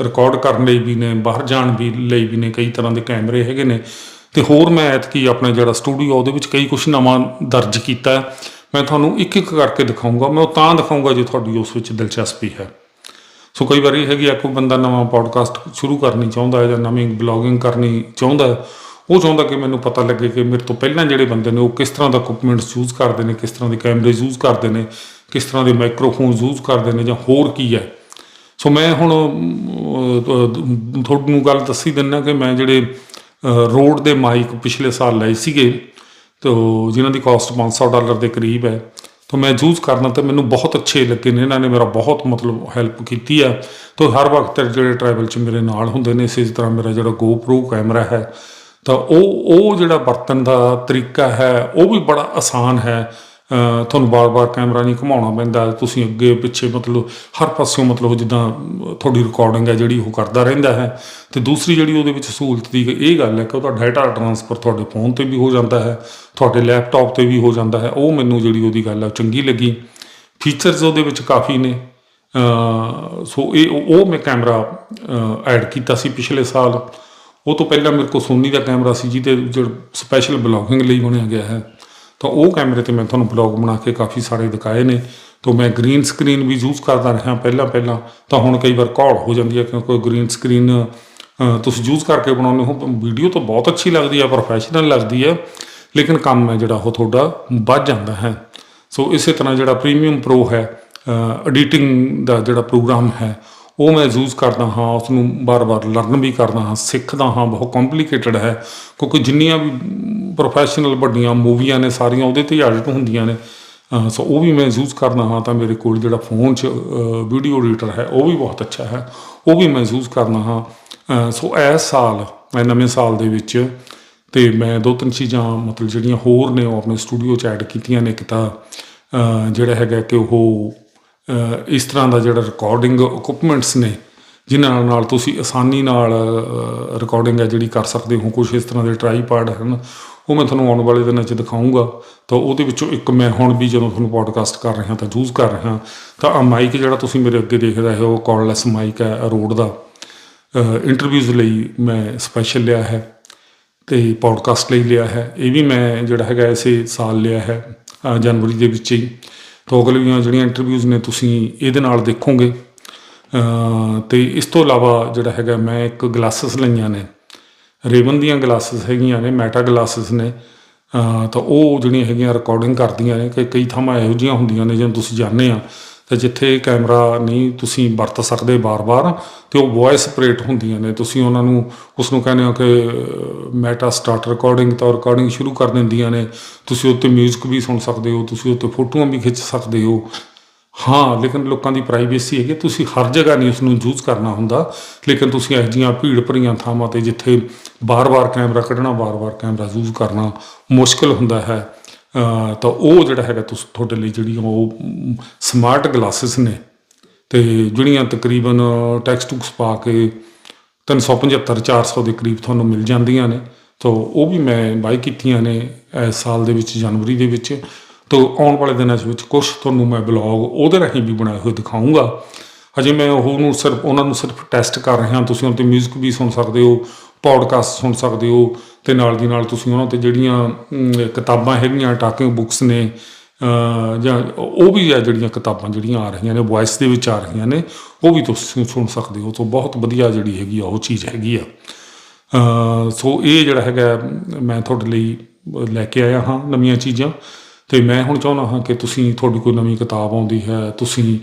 ਰਿਕਾਰਡ ਕਰਨ ਲਈ ਵੀ ਨੇ, ਬਾਹਰ ਜਾਣ ਵੀ ਲਈ ਵੀ ਨੇ, ਕਈ ਤਰ੍ਹਾਂ ਦੇ ਕੈਮਰੇ ਹੈਗੇ ਨੇ। ਤੇ ਹੋਰ ਮੈਂ ਐਤਕੀ ਆਪਣਾ ਜਿਹੜਾ ਸਟੂਡੀਓ ਉਹਦੇ ਵਿੱਚ ਕਈ ਕੁਝ ਨਵਾਂ ਦਰਜ ਕੀਤਾ। ਮੈਂ ਤੁਹਾਨੂੰ ਇੱਕ ਇੱਕ ਕਰਕੇ ਦਿਖਾਊਂਗਾ। ਮੈਂ ਉਹ ਤਾਂ ਦਿਖਾਊਂਗਾ ਜੇ ਤੁਹਾਡੀ ਉਸ ਵਿੱਚ ਦਿਲਚਸਪੀ ਹੈ। ਸੋ ਕਈ ਵਾਰੀ ਹੈਗੀ ਆ ਕੋਈ ਬੰਦਾ ਨਵਾਂ ਪੋਡਕਾਸਟ ਸ਼ੁਰੂ ਕਰਨੀ ਚਾਹੁੰਦਾ ਹੈ ਜਾਂ ਨਵੀਂ ਬਲੌਗਿੰਗ ਕਰਨੀ ਚਾਹੁੰਦਾ ਹੈ ਉਹ ਚਾਹੁੰਦਾ ਕਿ ਮੈਨੂੰ ਪਤਾ ਲੱਗੇ ਕਿ ਮੇਰੇ ਤੋਂ ਪਹਿਲਾਂ ਜਿਹੜੇ ਬੰਦੇ ਨੇ ਉਹ ਕਿਸ ਤਰ੍ਹਾਂ ਦਾ ਇਕਵਿਪਮੈਂਟਸ ਯੂਜ਼ ਕਰਦੇ ਨੇ, ਕਿਸ ਤਰ੍ਹਾਂ ਦੇ ਕੈਮਰੇ ਯੂਜ਼ ਕਰਦੇ ਨੇ, ਕਿਸ ਤਰ੍ਹਾਂ ਦੇ ਮਾਈਕਰੋਫੋਨਸ ਯੂਜ਼ ਕਰਦੇ ਨੇ ਜਾਂ ਹੋਰ ਕੀ ਹੈ। ਸੋ ਮੈਂ ਹੁਣ ਤੁਹਾਨੂੰ ਗੱਲ ਦੱਸੀ ਦਿੰਨਾ ਕਿ ਮੈਂ ਜਿਹੜੇ ਰੋਡ ਦੇ ਮਾਈਕ ਪਿਛਲੇ ਸਾਲ ਲਏ ਸੀਗੇ, ਤੋ ਜਿਨ੍ਹਾਂ ਦੀ ਕਾਸਟ 500 ਡਾਲਰ ਦੇ ਕਰੀਬ ਹੈ, ਤੋ ਮੈਂ ਯੂਜ਼ ਕਰਨਾ ਤੇ ਮੈਨੂੰ ਬਹੁਤ ਅੱਛੇ ਲੱਗੇ ਨੇ, ਇਹਨਾਂ ਨੇ ਮੇਰਾ ਬਹੁਤ ਮਤਲਬ ਹੈਲਪ ਕੀਤੀ ਹੈ। ਤੋ ਹਰ ਵਕਤ ਜਿਹੜੇ ਟਰੈਵਲ 'ਚ ਮੇਰੇ ਨਾਲ ਹੁੰਦੇ ਨੇ, ਇਸੇ ਤਰ੍ਹਾਂ ਮੇਰਾ ਜਿਹੜਾ GoPro ਕੈਮਰਾ ਹੈ ਤਾਂ ਉਹ ਉਹ ਜਿਹੜਾ ਵਰਤਣ ਦਾ ਤਰੀਕਾ ਹੈ, ਉਹ ਵੀ ਬੜਾ ਆਸਾਨ ਹੈ। ਤੁਹਾਨੂੰ ਬਾਰ-ਬਾਰ ਕੈਮਰਾ ਨਹੀਂ ਘੁਮਾਉਣਾ ਪੈਂਦਾ। ਤੁਸੀਂ ਅੱਗੇ ਪਿੱਛੇ ਮਤਲਬ ਹਰ ਪਾਸਿਓਂ ਮਤਲਬ ਜਿੱਦਾਂ ਤੁਹਾਡੀ ਰਿਕਾਰਡਿੰਗ ਹੈ ਜਿਹੜੀ ਉਹ ਕਰਦਾ ਰਹਿੰਦਾ ਹੈ। ਤੇ ਦੂਸਰੀ ਜਿਹੜੀ ਉਹਦੇ ਵਿੱਚ ਸਹੂਲਤ ਦੀ ਇਹ ਗੱਲ ਹੈ ਕਿ ਉਹਦਾ ਡਾਟਾ ਟਰਾਂਸਫਰ ਤੁਹਾਡੇ ਫੋਨ ਤੇ ਵੀ ਹੋ ਜਾਂਦਾ ਹੈ, ਤੁਹਾਡੇ ਲੈਪਟਾਪ ਤੇ ਵੀ ਹੋ ਜਾਂਦਾ ਹੈ। ਉਹ ਮੈਨੂੰ ਜਿਹੜੀ ਉਹਦੀ ਗੱਲ ਹੈ ਉਹ ਚੰਗੀ ਲੱਗੀ। ਫੀਚਰਸ ਉਹਦੇ ਵਿੱਚ ਕਾਫੀ ਨੇ। ਸੋ ਇਹ, ਉਹ ਮੈਂ ਕੈਮਰਾ ਐਡ ਕੀਤਾ ਸੀ ਪਿਛਲੇ ਸਾਲ। ਉਹ ਤੋਂ ਪਹਿਲਾਂ ਮੇਰੇ ਕੋਲ ਸੋਨੀ ਦਾ ਕੈਮਰਾ ਸੀ ਜਿਹਦੇ ਜਿਹੜਾ ਸਪੈਸ਼ਲ ਬਲੌਗਿੰਗ ਲਈ ਬਣਿਆ ਗਿਆ ਹੈ। ਤਾਂ ਉਹ ਕੈਮਰੇ ਤੇ ਮੈਂ ਤੁਹਾਨੂੰ ਬਲੌਗ ਬਣਾ ਕੇ ਕਾਫੀ ਸਾਰੇ ਦਿਖਾਏ ਨੇ। ਤਾਂ ਮੈਂ ਗ੍ਰੀਨ ਸਕਰੀਨ ਵੀ ਯੂਜ਼ ਕਰਦਾ ਰਿਹਾ ਪਹਿਲਾਂ ਪਹਿਲਾਂ। ਤਾਂ ਹੁਣ ਕਈ ਵਾਰ ਘੌੜ ਹੋ ਜਾਂਦੀ ਹੈ ਕਿਉਂਕਿ ਗ੍ਰੀਨ ਸਕਰੀਨ ਤੁਸੀਂ ਯੂਜ਼ ਕਰਕੇ ਬਣਾਉਂਦੇ ਹੋ। ਵੀਡੀਓ ਤਾਂ ਬਹੁਤ ਅੱਛੀ ਲੱਗਦੀ ਹੈ ਪ੍ਰੋਫੈਸ਼ਨਲ ਲੱਗਦੀ ਹੈ। ਲੇਕਿਨ ਕੰਮ ਹੈ ਜਿਹੜਾ, ਉਹ ਤੁਹਾਡਾ ਵੱਧ ਜਾਂਦਾ ਹੈ। ਸੋ ਇਸੇ ਤਰ੍ਹਾਂ ਜਿਹੜਾ ਪ੍ਰੀਮੀਅਮ ਪ੍ਰੋ ਹੈ ਐਡੀਟਿੰਗ ਦਾ ਜਿਹੜਾ ਪ੍ਰੋਗਰਾਮ ਹੈ ਉਹ ਮਹਿਸੂਸ ਕਰਦਾ ਹਾਂ ਉਸ ਨੂੰ ਬਾਰ-ਬਾਰ ਲਰਨ ਵੀ ਕਰਦਾ ਹਾਂ, ਸਿੱਖਦਾ ਹਾਂ, ਬਹੁਤ ਕੰਪਲਿਕੇਟਡ ਹੈ। ਕਿਉਂਕਿ ਜਿੰਨੀਆਂ ਵੀ ਪ੍ਰੋਫੈਸ਼ਨਲ ਵੱਡੀਆਂ ਮੂਵੀਆਂ ਨੇ, ਸਾਰੀਆਂ ਉਹਦੇ ਤੇ ਐਡਿਟ ਹੁੰਦੀਆਂ ਨੇ। ਸੋ ਉਹ ਵੀ ਮਹਿਸੂਸ ਕਰਦਾ ਹਾਂ ਤਾਂ ਮੇਰੇ ਕੋਲ ਜਿਹੜਾ ਫੋਨ 'ਚ ਵੀਡੀਓ ਐਡੀਟਰ ਹੈ, ਉਹ ਵੀ ਬਹੁਤ ਅੱਛਾ ਹੈ। ਉਹ ਵੀ ਮਹਿਸੂਸ ਕਰਦਾ ਹਾਂ। ਸੋ ਇਸ ਸਾਲ, ਇਹ ਨਵੇਂ ਸਾਲ ਦੇ ਵਿੱਚ ਤੇ ਮੈਂ ਦੋ ਤਿੰਨ ਚੀਜ਼ਾਂ, ਮਤਲਬ ਜਿਹੜੀਆਂ ਹੋਰ ਨੇ, ਉਹ ਆਪਣੇ ਸਟੂਡੀਓ 'ਚ ਐਡ ਕੀਤੀਆਂ ਨੇ। ਇੱਕ ਤਾਂ ਜਿਹੜਾ ਹੈਗਾ ਕਿ ਉਹ ਇਸ ਤਰ੍ਹਾਂ ਦਾ ਜਿਹੜਾ ਰਿਕਾਰਡਿੰਗ ਇਕਵਿਪਮੈਂਟਸ ਨੇ, ਜਿਨ੍ਹਾਂ ਨਾਲ ਤੁਸੀਂ ਆਸਾਨੀ ਨਾਲ ਰਿਕਾਰਡਿੰਗ ਹੈ ਜਿਹੜੀ ਕਰ ਸਕਦੇ ਹੋ ਕੁਝ ਇਸ ਤਰ੍ਹਾਂ ਦੇ ਟ੍ਰਾਈਪਾਡ ਹਨ। ਉਹ ਮੈਂ ਤੁਹਾਨੂੰ ਆਉਣ ਵਾਲੇ ਦਿਨਾਂ 'ਚ ਦਿਖਾਉਂਗਾ ਤਾਂ ਉਹਦੇ ਵਿੱਚੋਂ ਇੱਕ ਮੈਂ ਹੁਣ ਵੀ ਜਦੋਂ ਤੁਹਾਨੂੰ ਪੋਡਕਾਸਟ ਕਰ ਰਿਹਾ ਤਾਂ ਯੂਜ਼ ਕਰ ਰਿਹਾ। ਤਾਂ ਆ ਮਾਈਕ ਜਿਹੜਾ ਤੁਸੀਂ ਮੇਰੇ ਅੱਗੇ ਦੇਖ ਰਹੇ ਹੋ ਕਾਰਡਲੈਸ ਮਾਈਕ ਹੈ, ਰੋਡ ਦਾ। ਇੰਟਰਵਿਊਜ਼ ਲਈ ਮੈਂ ਸਪੈਸ਼ਲ ਲਿਆ ਹੈ ਤੇ ਪੋਡਕਾਸਟ ਲਈ ਲਿਆ ਹੈ। ਇਹ ਵੀ ਮੈਂ ਜਿਹੜਾ ਹੈਗਾ ਇਸੇ ਸਾਲ ਲਿਆ ਹੈ ਜਨਵਰੀ ਦੇ ਵਿੱਚ ਹੀ। ਤਾਂ ਜਿਹੜੀਆਂ ਇੰਟਰਵਿਊਜ਼ ਨੇ ਤੁਸੀਂ ਇਹਦੇ ਨਾਲ ਦੇਖੋਗੇ। ਅਹ ਤੇ ਇਸ ਤੋਂ ਇਲਾਵਾ ਜਿਹੜਾ ਹੈਗਾ, ਮੈਂ ਇੱਕ ਗਲਾਸਸ ਲਈਆਂ ਨੇ। ਰੇਵਨ ਦੀਆਂ ਗਲਾਸਸ ਹੈਗੀਆਂ ਨੇ ਮੈਟਾ ਗਲਾਸਸ ਨੇ। ਤਾਂ ਉਹ ਜਿਹੜੀਆਂ ਹੈਗੀਆਂ ਰਿਕਾਰਡਿੰਗ ਕਰਦੀਆਂ ਨੇ ਕਿ ਕਈ ਥਾਵਾਂ ਇਹੋ ਜਿਹੀਆਂ ਹੁੰਦੀਆਂ ਨੇ ਜਦੋਂ ਤੁਸੀਂ ਜਾਣਦੇ ਆ ਤੇ ਜਿੱਥੇ ਕੈਮਰਾ ਨਹੀਂ ਤੁਸੀਂ ਵਰਤ ਸਕਦੇ ਬਾਰ-ਬਾਰ, ਤੇ ਉਹ ਵੌਇਸ ਆਪਰੇਟ ਹੁੰਦੀਆਂ ਨੇ। ਤੁਸੀਂ ਉਹਨਾਂ ਨੂੰ, ਉਸ ਨੂੰ ਕਹਿੰਦੇ ਹੋ ਕਿ ਮੈਟਾ ਸਟਾਰਟ ਰਿਕਾਰਡਿੰਗ ਤਾਂ ਰਿਕਾਰਡਿੰਗ ਸ਼ੁਰੂ ਕਰ ਦਿੰਦੀਆਂ ਨੇ। ਤੁਸੀਂ ਉੱਤੇ 뮤직 ਵੀ ਸੁਣ ਸਕਦੇ ਹੋ, ਤੁਸੀਂ ਉੱਤੇ ਫੋਟੋਆਂ ਵੀ ਖਿੱਚ ਸਕਦੇ ਹੋ। ਹਾਂ, ਲੇਕਿਨ ਲੋਕਾਂ ਦੀ ਪ੍ਰਾਈਵੇਸੀ ਹੈਗੀ, ਤੁਸੀਂ ਹਰ ਜਗ੍ਹਾ ਨਹੀਂ ਉਸ ਨੂੰ ਯੂਜ਼ ਕਰਨਾ ਹੁੰਦਾ। ਲੇਕਿਨ ਤੁਸੀਂ ਇਹੋ ਜਿਹੀਆਂ ਭੀੜ ਭਰੀਆਂ ਥਾਵਾਂ ਤੇ ਜਿੱਥੇ ਬਾਰ-ਬਾਰ ਕੈਮਰਾ ਕੱਢਣਾ, ਬਾਰ-ਬਾਰ ਕੈਮਰਾ ਯੂਜ਼ ਕਰਨਾ ਮੁਸ਼ਕਲ ਹੁੰਦਾ ਹੈ। ਤਾਂ ਉਹ ਜਿਹੜਾ ਹੈਗਾ ਤੁਸੀਂ, ਤੁਹਾਡੇ ਲਈ ਜਿਹੜੀਆਂ ਉਹ ਸਮਾਰਟ ਗਲਾਸਿਸ ਨੇ। ਤੇ ਜਿਹੜੀਆਂ ਤਕਰੀਬਨ ਟੈਕਸਟ ਟੂਕਸ ਪਾ ਕੇ 375 400 ਦੇ ਕਰੀਬ ਤੁਹਾਨੂੰ ਮਿਲ ਜਾਂਦੀਆਂ ਨੇ। ਤਾਂ ਉਹ ਵੀ ਮੈਂ ਬਾਈ ਕੀਤੀਆਂ ਨੇ ਇਸ ਸਾਲ ਦੇ ਵਿੱਚ, ਜਨਵਰੀ ਦੇ ਵਿੱਚ। ਤਾਂ ਆਉਣ ਵਾਲੇ ਦਿਨਾਂ ਦੇ ਵਿੱਚ ਕੁਝ ਤੁਹਾਨੂੰ ਮੈਂ ਬਲੌਗ ਉਹਦੇ ਰਾਹੀਂ ਵੀ ਬਣਾਏ ਹੋਏ ਦਿਖਾਉਂਗਾ ਹਜੇ ਮੈਂ ਉਹ ਨੂੰ ਸਿਰਫ, ਉਹਨਾਂ ਨੂੰ ਸਿਰਫ ਟੈਸਟ ਕਰ ਰਿਹਾ। ਤੁਸੀਂ ਉਹ 'ਤੇ 뮤직 ਵੀ ਸੁਣ ਸਕਦੇ ਹੋ। ਪੌਡਕਾਸਟ ਸੁਣ ਸਕਦੇ ਹੋ ਤੇ ਨਾਲ ਦੀ ਨਾਲ ਤੁਸੀਂ ਉਹਨਾਂ ਤੇ ਜਿਹੜੀਆਂ ਕਿਤਾਬਾਂ ਹੈਗੀਆਂ ਟਾਕਿੰਗ ਬੁੱਕਸ ਨੇ ਜਾਂ ਉਹ ਵੀ ਆ ਜਿਹੜੀਆਂ ਕਿਤਾਬਾਂ ਜਿਹੜੀਆਂ ਆ ਰਹੀਆਂ ਨੇ ਵੌਇਸ ਦੇ ਵਿੱਚ ਆ ਰਹੀਆਂ ਨੇ, ਉਹ ਵੀ ਤੁਸੀਂ ਸੁਣ ਸਕਦੇ ਹੋ। ਤਾਂ ਬਹੁਤ ਵਧੀਆ ਜਿਹੜੀ ਹੈਗੀ ਆ, ਉਹ ਚੀਜ਼ ਹੈਗੀ ਆ। ਸੋ ਇਹ ਜਿਹੜਾ ਹੈਗਾ, ਮੈਂ ਤੁਹਾਡੇ ਲਈ ਲੈ ਕੇ ਆਇਆ ਹਾਂ ਨਵੀਆਂ ਚੀਜ਼ਾਂ। ਤੇ ਮੈਂ ਹੁਣ ਚਾਹੁੰਦਾ ਹਾਂ ਕਿ ਤੁਸੀਂ, ਤੁਹਾਡੀ ਕੋਈ ਨਵੀਂ ਕਿਤਾਬ ਆਉਂਦੀ ਹੈ, ਤੁਸੀਂ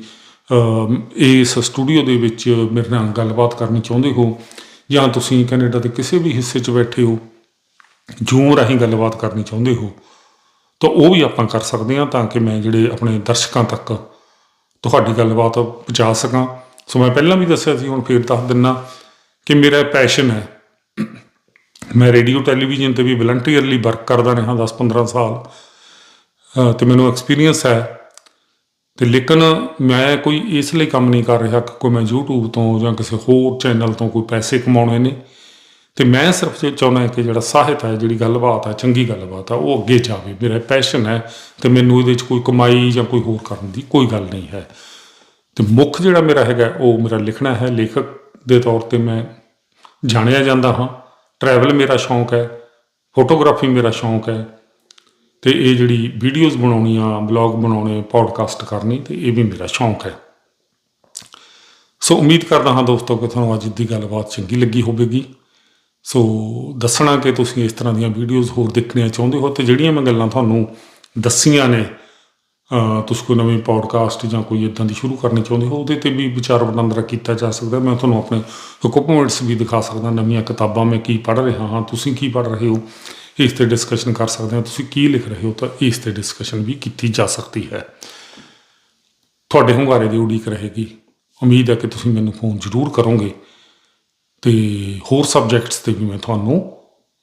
ਇਸ ਸਟੂਡੀਓ ਦੇ ਵਿੱਚ ਮੇਰੇ ਨਾਲ ਗੱਲਬਾਤ ਕਰਨੀ ਚਾਹੁੰਦੇ ਹੋ ਜਾਂ ਤੁਸੀਂ ਕੈਨੇਡਾ ਦੇ ਕਿਸੇ ਵੀ ਹਿੱਸੇ 'ਚ ਬੈਠੇ ਹੋ ਜੂਮ ਰਾਹੀਂ ਗੱਲਬਾਤ ਕਰਨੀ ਚਾਹੁੰਦੇ ਹੋ, ਤਾਂ ਉਹ ਵੀ ਆਪਾਂ ਕਰ ਸਕਦੇ ਹਾਂ ਤਾਂ ਕਿ ਮੈਂ ਜਿਹੜੇ ਆਪਣੇ ਦਰਸ਼ਕਾਂ ਤੱਕ ਤੁਹਾਡੀ ਗੱਲਬਾਤ ਪਹੁੰਚਾ ਸਕਾਂ। ਸੋ ਮੈਂ ਪਹਿਲਾਂ ਵੀ ਦੱਸਿਆ ਸੀ, ਹੁਣ ਫੇਰ ਦੱਸ ਦਿੰਨਾ ਕਿ ਮੇਰਾ ਪੈਸ਼ਨ ਹੈ। ਮੈਂ ਰੇਡੀਓ, ਟੈਲੀਵਿਜ਼ਨ ਤੇ ਵੀ ਵਲੰਟੀਅਰਲੀ ਵਰਕ ਕਰਦਾ ਰਿਹਾ 10-15 ਸਾਲ। ਅਹ ਤੇ ਮੈਨੂੰ ਐਕਸਪੀਰੀਅੰਸ ਹੈ ਤੇ ਲੇਕਿਨ ਮੈਂ ਕੋਈ ਇਸ ਲਈ ਕੰਮ ਨਹੀਂ ਕਰ ਰਿਹਾ ਕਿ ਕੋਈ ਮੈਂ YouTube ਤੋਂ ਜਾਂ ਕਿਸੇ ਹੋਰ ਚੈਨਲ ਤੋਂ ਕੋਈ ਪੈਸੇ ਕਮਾਉਣੇ ਨੇ। ਤੇ ਮੈਂ ਸਿਰਫ ਇਹ ਚਾਹੁੰਦਾ ਕਿ ਜਿਹੜਾ ਸਾਹਿਤ ਹੈ, ਜਿਹੜੀ ਗੱਲਬਾਤ ਹੈ, ਚੰਗੀ ਗੱਲਬਾਤ ਹੈ, ਉਹ ਅੱਗੇ ਜਾਵੇ। ਮੇਰਾ ਪੈਸ਼ਨ ਹੈ ਤੇ ਮੈਨੂੰ ਇਹਦੇ ਵਿੱਚ ਕੋਈ ਕਮਾਈ ਜਾਂ ਕੋਈ ਹੋਰ ਕਰਨ ਦੀ ਕੋਈ ਗੱਲ ਨਹੀਂ ਹੈ। ਤੇ ਮੁੱਖ ਜਿਹੜਾ ਮੇਰਾ ਹੈਗਾ, ਉਹ ਮੇਰਾ ਲਿਖਣਾ ਹੈ। ਲੇਖਕ ਦੇ ਤੌਰ ਤੇ ਮੈਂ ਜਾਣਿਆ ਜਾਂਦਾ ਹਾਂ। ਟਰੈਵਲ ਮੇਰਾ ਸ਼ੌਂਕ ਹੈ ਫੋਟੋਗ੍ਰਾਫੀ ਮੇਰਾ ਸ਼ੌਂਕ ਹੈ। ਤੇ ਇਹ ਜਿਹੜੀ ਵੀਡੀਓਜ਼ ਬਣਾਉਣੀਆਂ ਬਲੌਗ ਬਣਾਉਣੇ ਪੋਡਕਾਸਟ ਕਰਨੀ, ਤੇ ਇਹ ਵੀ ਮੇਰਾ ਸ਼ੌਂਕ ਹੈ। ਸੋ ਉਮੀਦ ਕਰਦਾ ਹਾਂ ਦੋਸਤੋ ਕਿ ਤੁਹਾਨੂੰ ਅੱਜ ਦੀ ਗੱਲਬਾਤ ਚੰਗੀ ਲੱਗੀ ਹੋਵੇਗੀ। ਸੋ ਦੱਸਣਾ ਕਿ ਤੁਸੀਂ ਇਸ ਤਰ੍ਹਾਂ ਦੀਆਂ ਵੀਡੀਓਜ਼ ਹੋਰ ਦੇਖਣੀਆਂ ਚਾਹੁੰਦੇ ਹੋ ਤੇ ਜਿਹੜੀਆਂ ਮੈਂ ਗੱਲਾਂ ਤੁਹਾਨੂੰ ਦੱਸੀਆਂ ਨੇ ਤੁਸੀਂ ਕੋਈ ਨਵੀਂ ਪੋਡਕਾਸਟ ਜਾਂ ਕੋਈ ਇਦਾਂ ਦੀ ਸ਼ੁਰੂ ਕਰਨੀ ਚਾਹੁੰਦੇ ਹੋ, ਉਹਦੇ ਤੇ ਵੀ ਵਿਚਾਰ ਵਟਾਂਦਰਾ ਕੀਤਾ ਜਾ ਸਕਦਾ। ਮੈਂ ਤੁਹਾਨੂੰ ਆਪਣੇ ਇਕਵਿਪਮੈਂਟਸ ਵੀ ਦਿਖਾ ਸਕਦਾ, ਨਵੀਆਂ ਕਿਤਾਬਾਂ ਮੈਂ ਕੀ ਪੜ੍ਹ ਰਿਹਾ ਹਾਂ, ਤੁਸੀਂ ਕੀ ਪੜ੍ਹ ਰਹੇ ਹੋ। ਇਸ ਤੇ ਡਿਸਕਸ਼ਨ ਕਰ ਸਕਦੇ ਹਾਂ। ਤੁਸੀਂ ਕੀ ਲਿਖ ਰਹੇ ਹੋ ਤਾਂ ਇਸ ਤੇ ਡਿਸਕਸ਼ਨ ਵੀ ਕੀਤੀ ਜਾ ਸਕਦੀ ਹੈ। ਤੁਹਾਡੇ ਹੁੰਗਾਰੇ ਦੀ ਉਡੀਕ ਰਹੇਗੀ। ਉਮੀਦ ਹੈ ਕਿ ਤੁਸੀਂ ਮੈਨੂੰ ਫੋਨ ਜ਼ਰੂਰ ਕਰੋਗੇ ਤੇ ਹੋਰ ਸਬਜੈਕਟਸ ਤੇ ਵੀ ਮੈਂ ਤੁਹਾਨੂੰ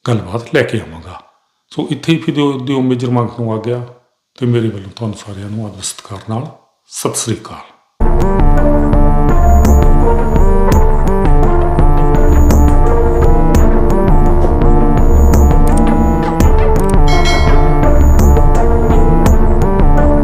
ਗੱਲਬਾਤ ਲੈ ਕੇ ਆਵਾਂਗਾ। ਸੋ ਇੱਥੇ ਹੀ ਫਿਰ ਦਿਓ ਦਿਓ ਮੇਜਰ ਨੂੰ ਆ ਗਿਆ ਤੇ ਮੇਰੇ ਵੱਲੋਂ ਤੁਹਾਨੂੰ ਸਾਰਿਆਂ ਨੂੰ ਆਦਰ ਸਤਿਕਾਰ ਨਾਲ ਸਤਿ ਸ੍ਰੀ ਅਕਾਲ।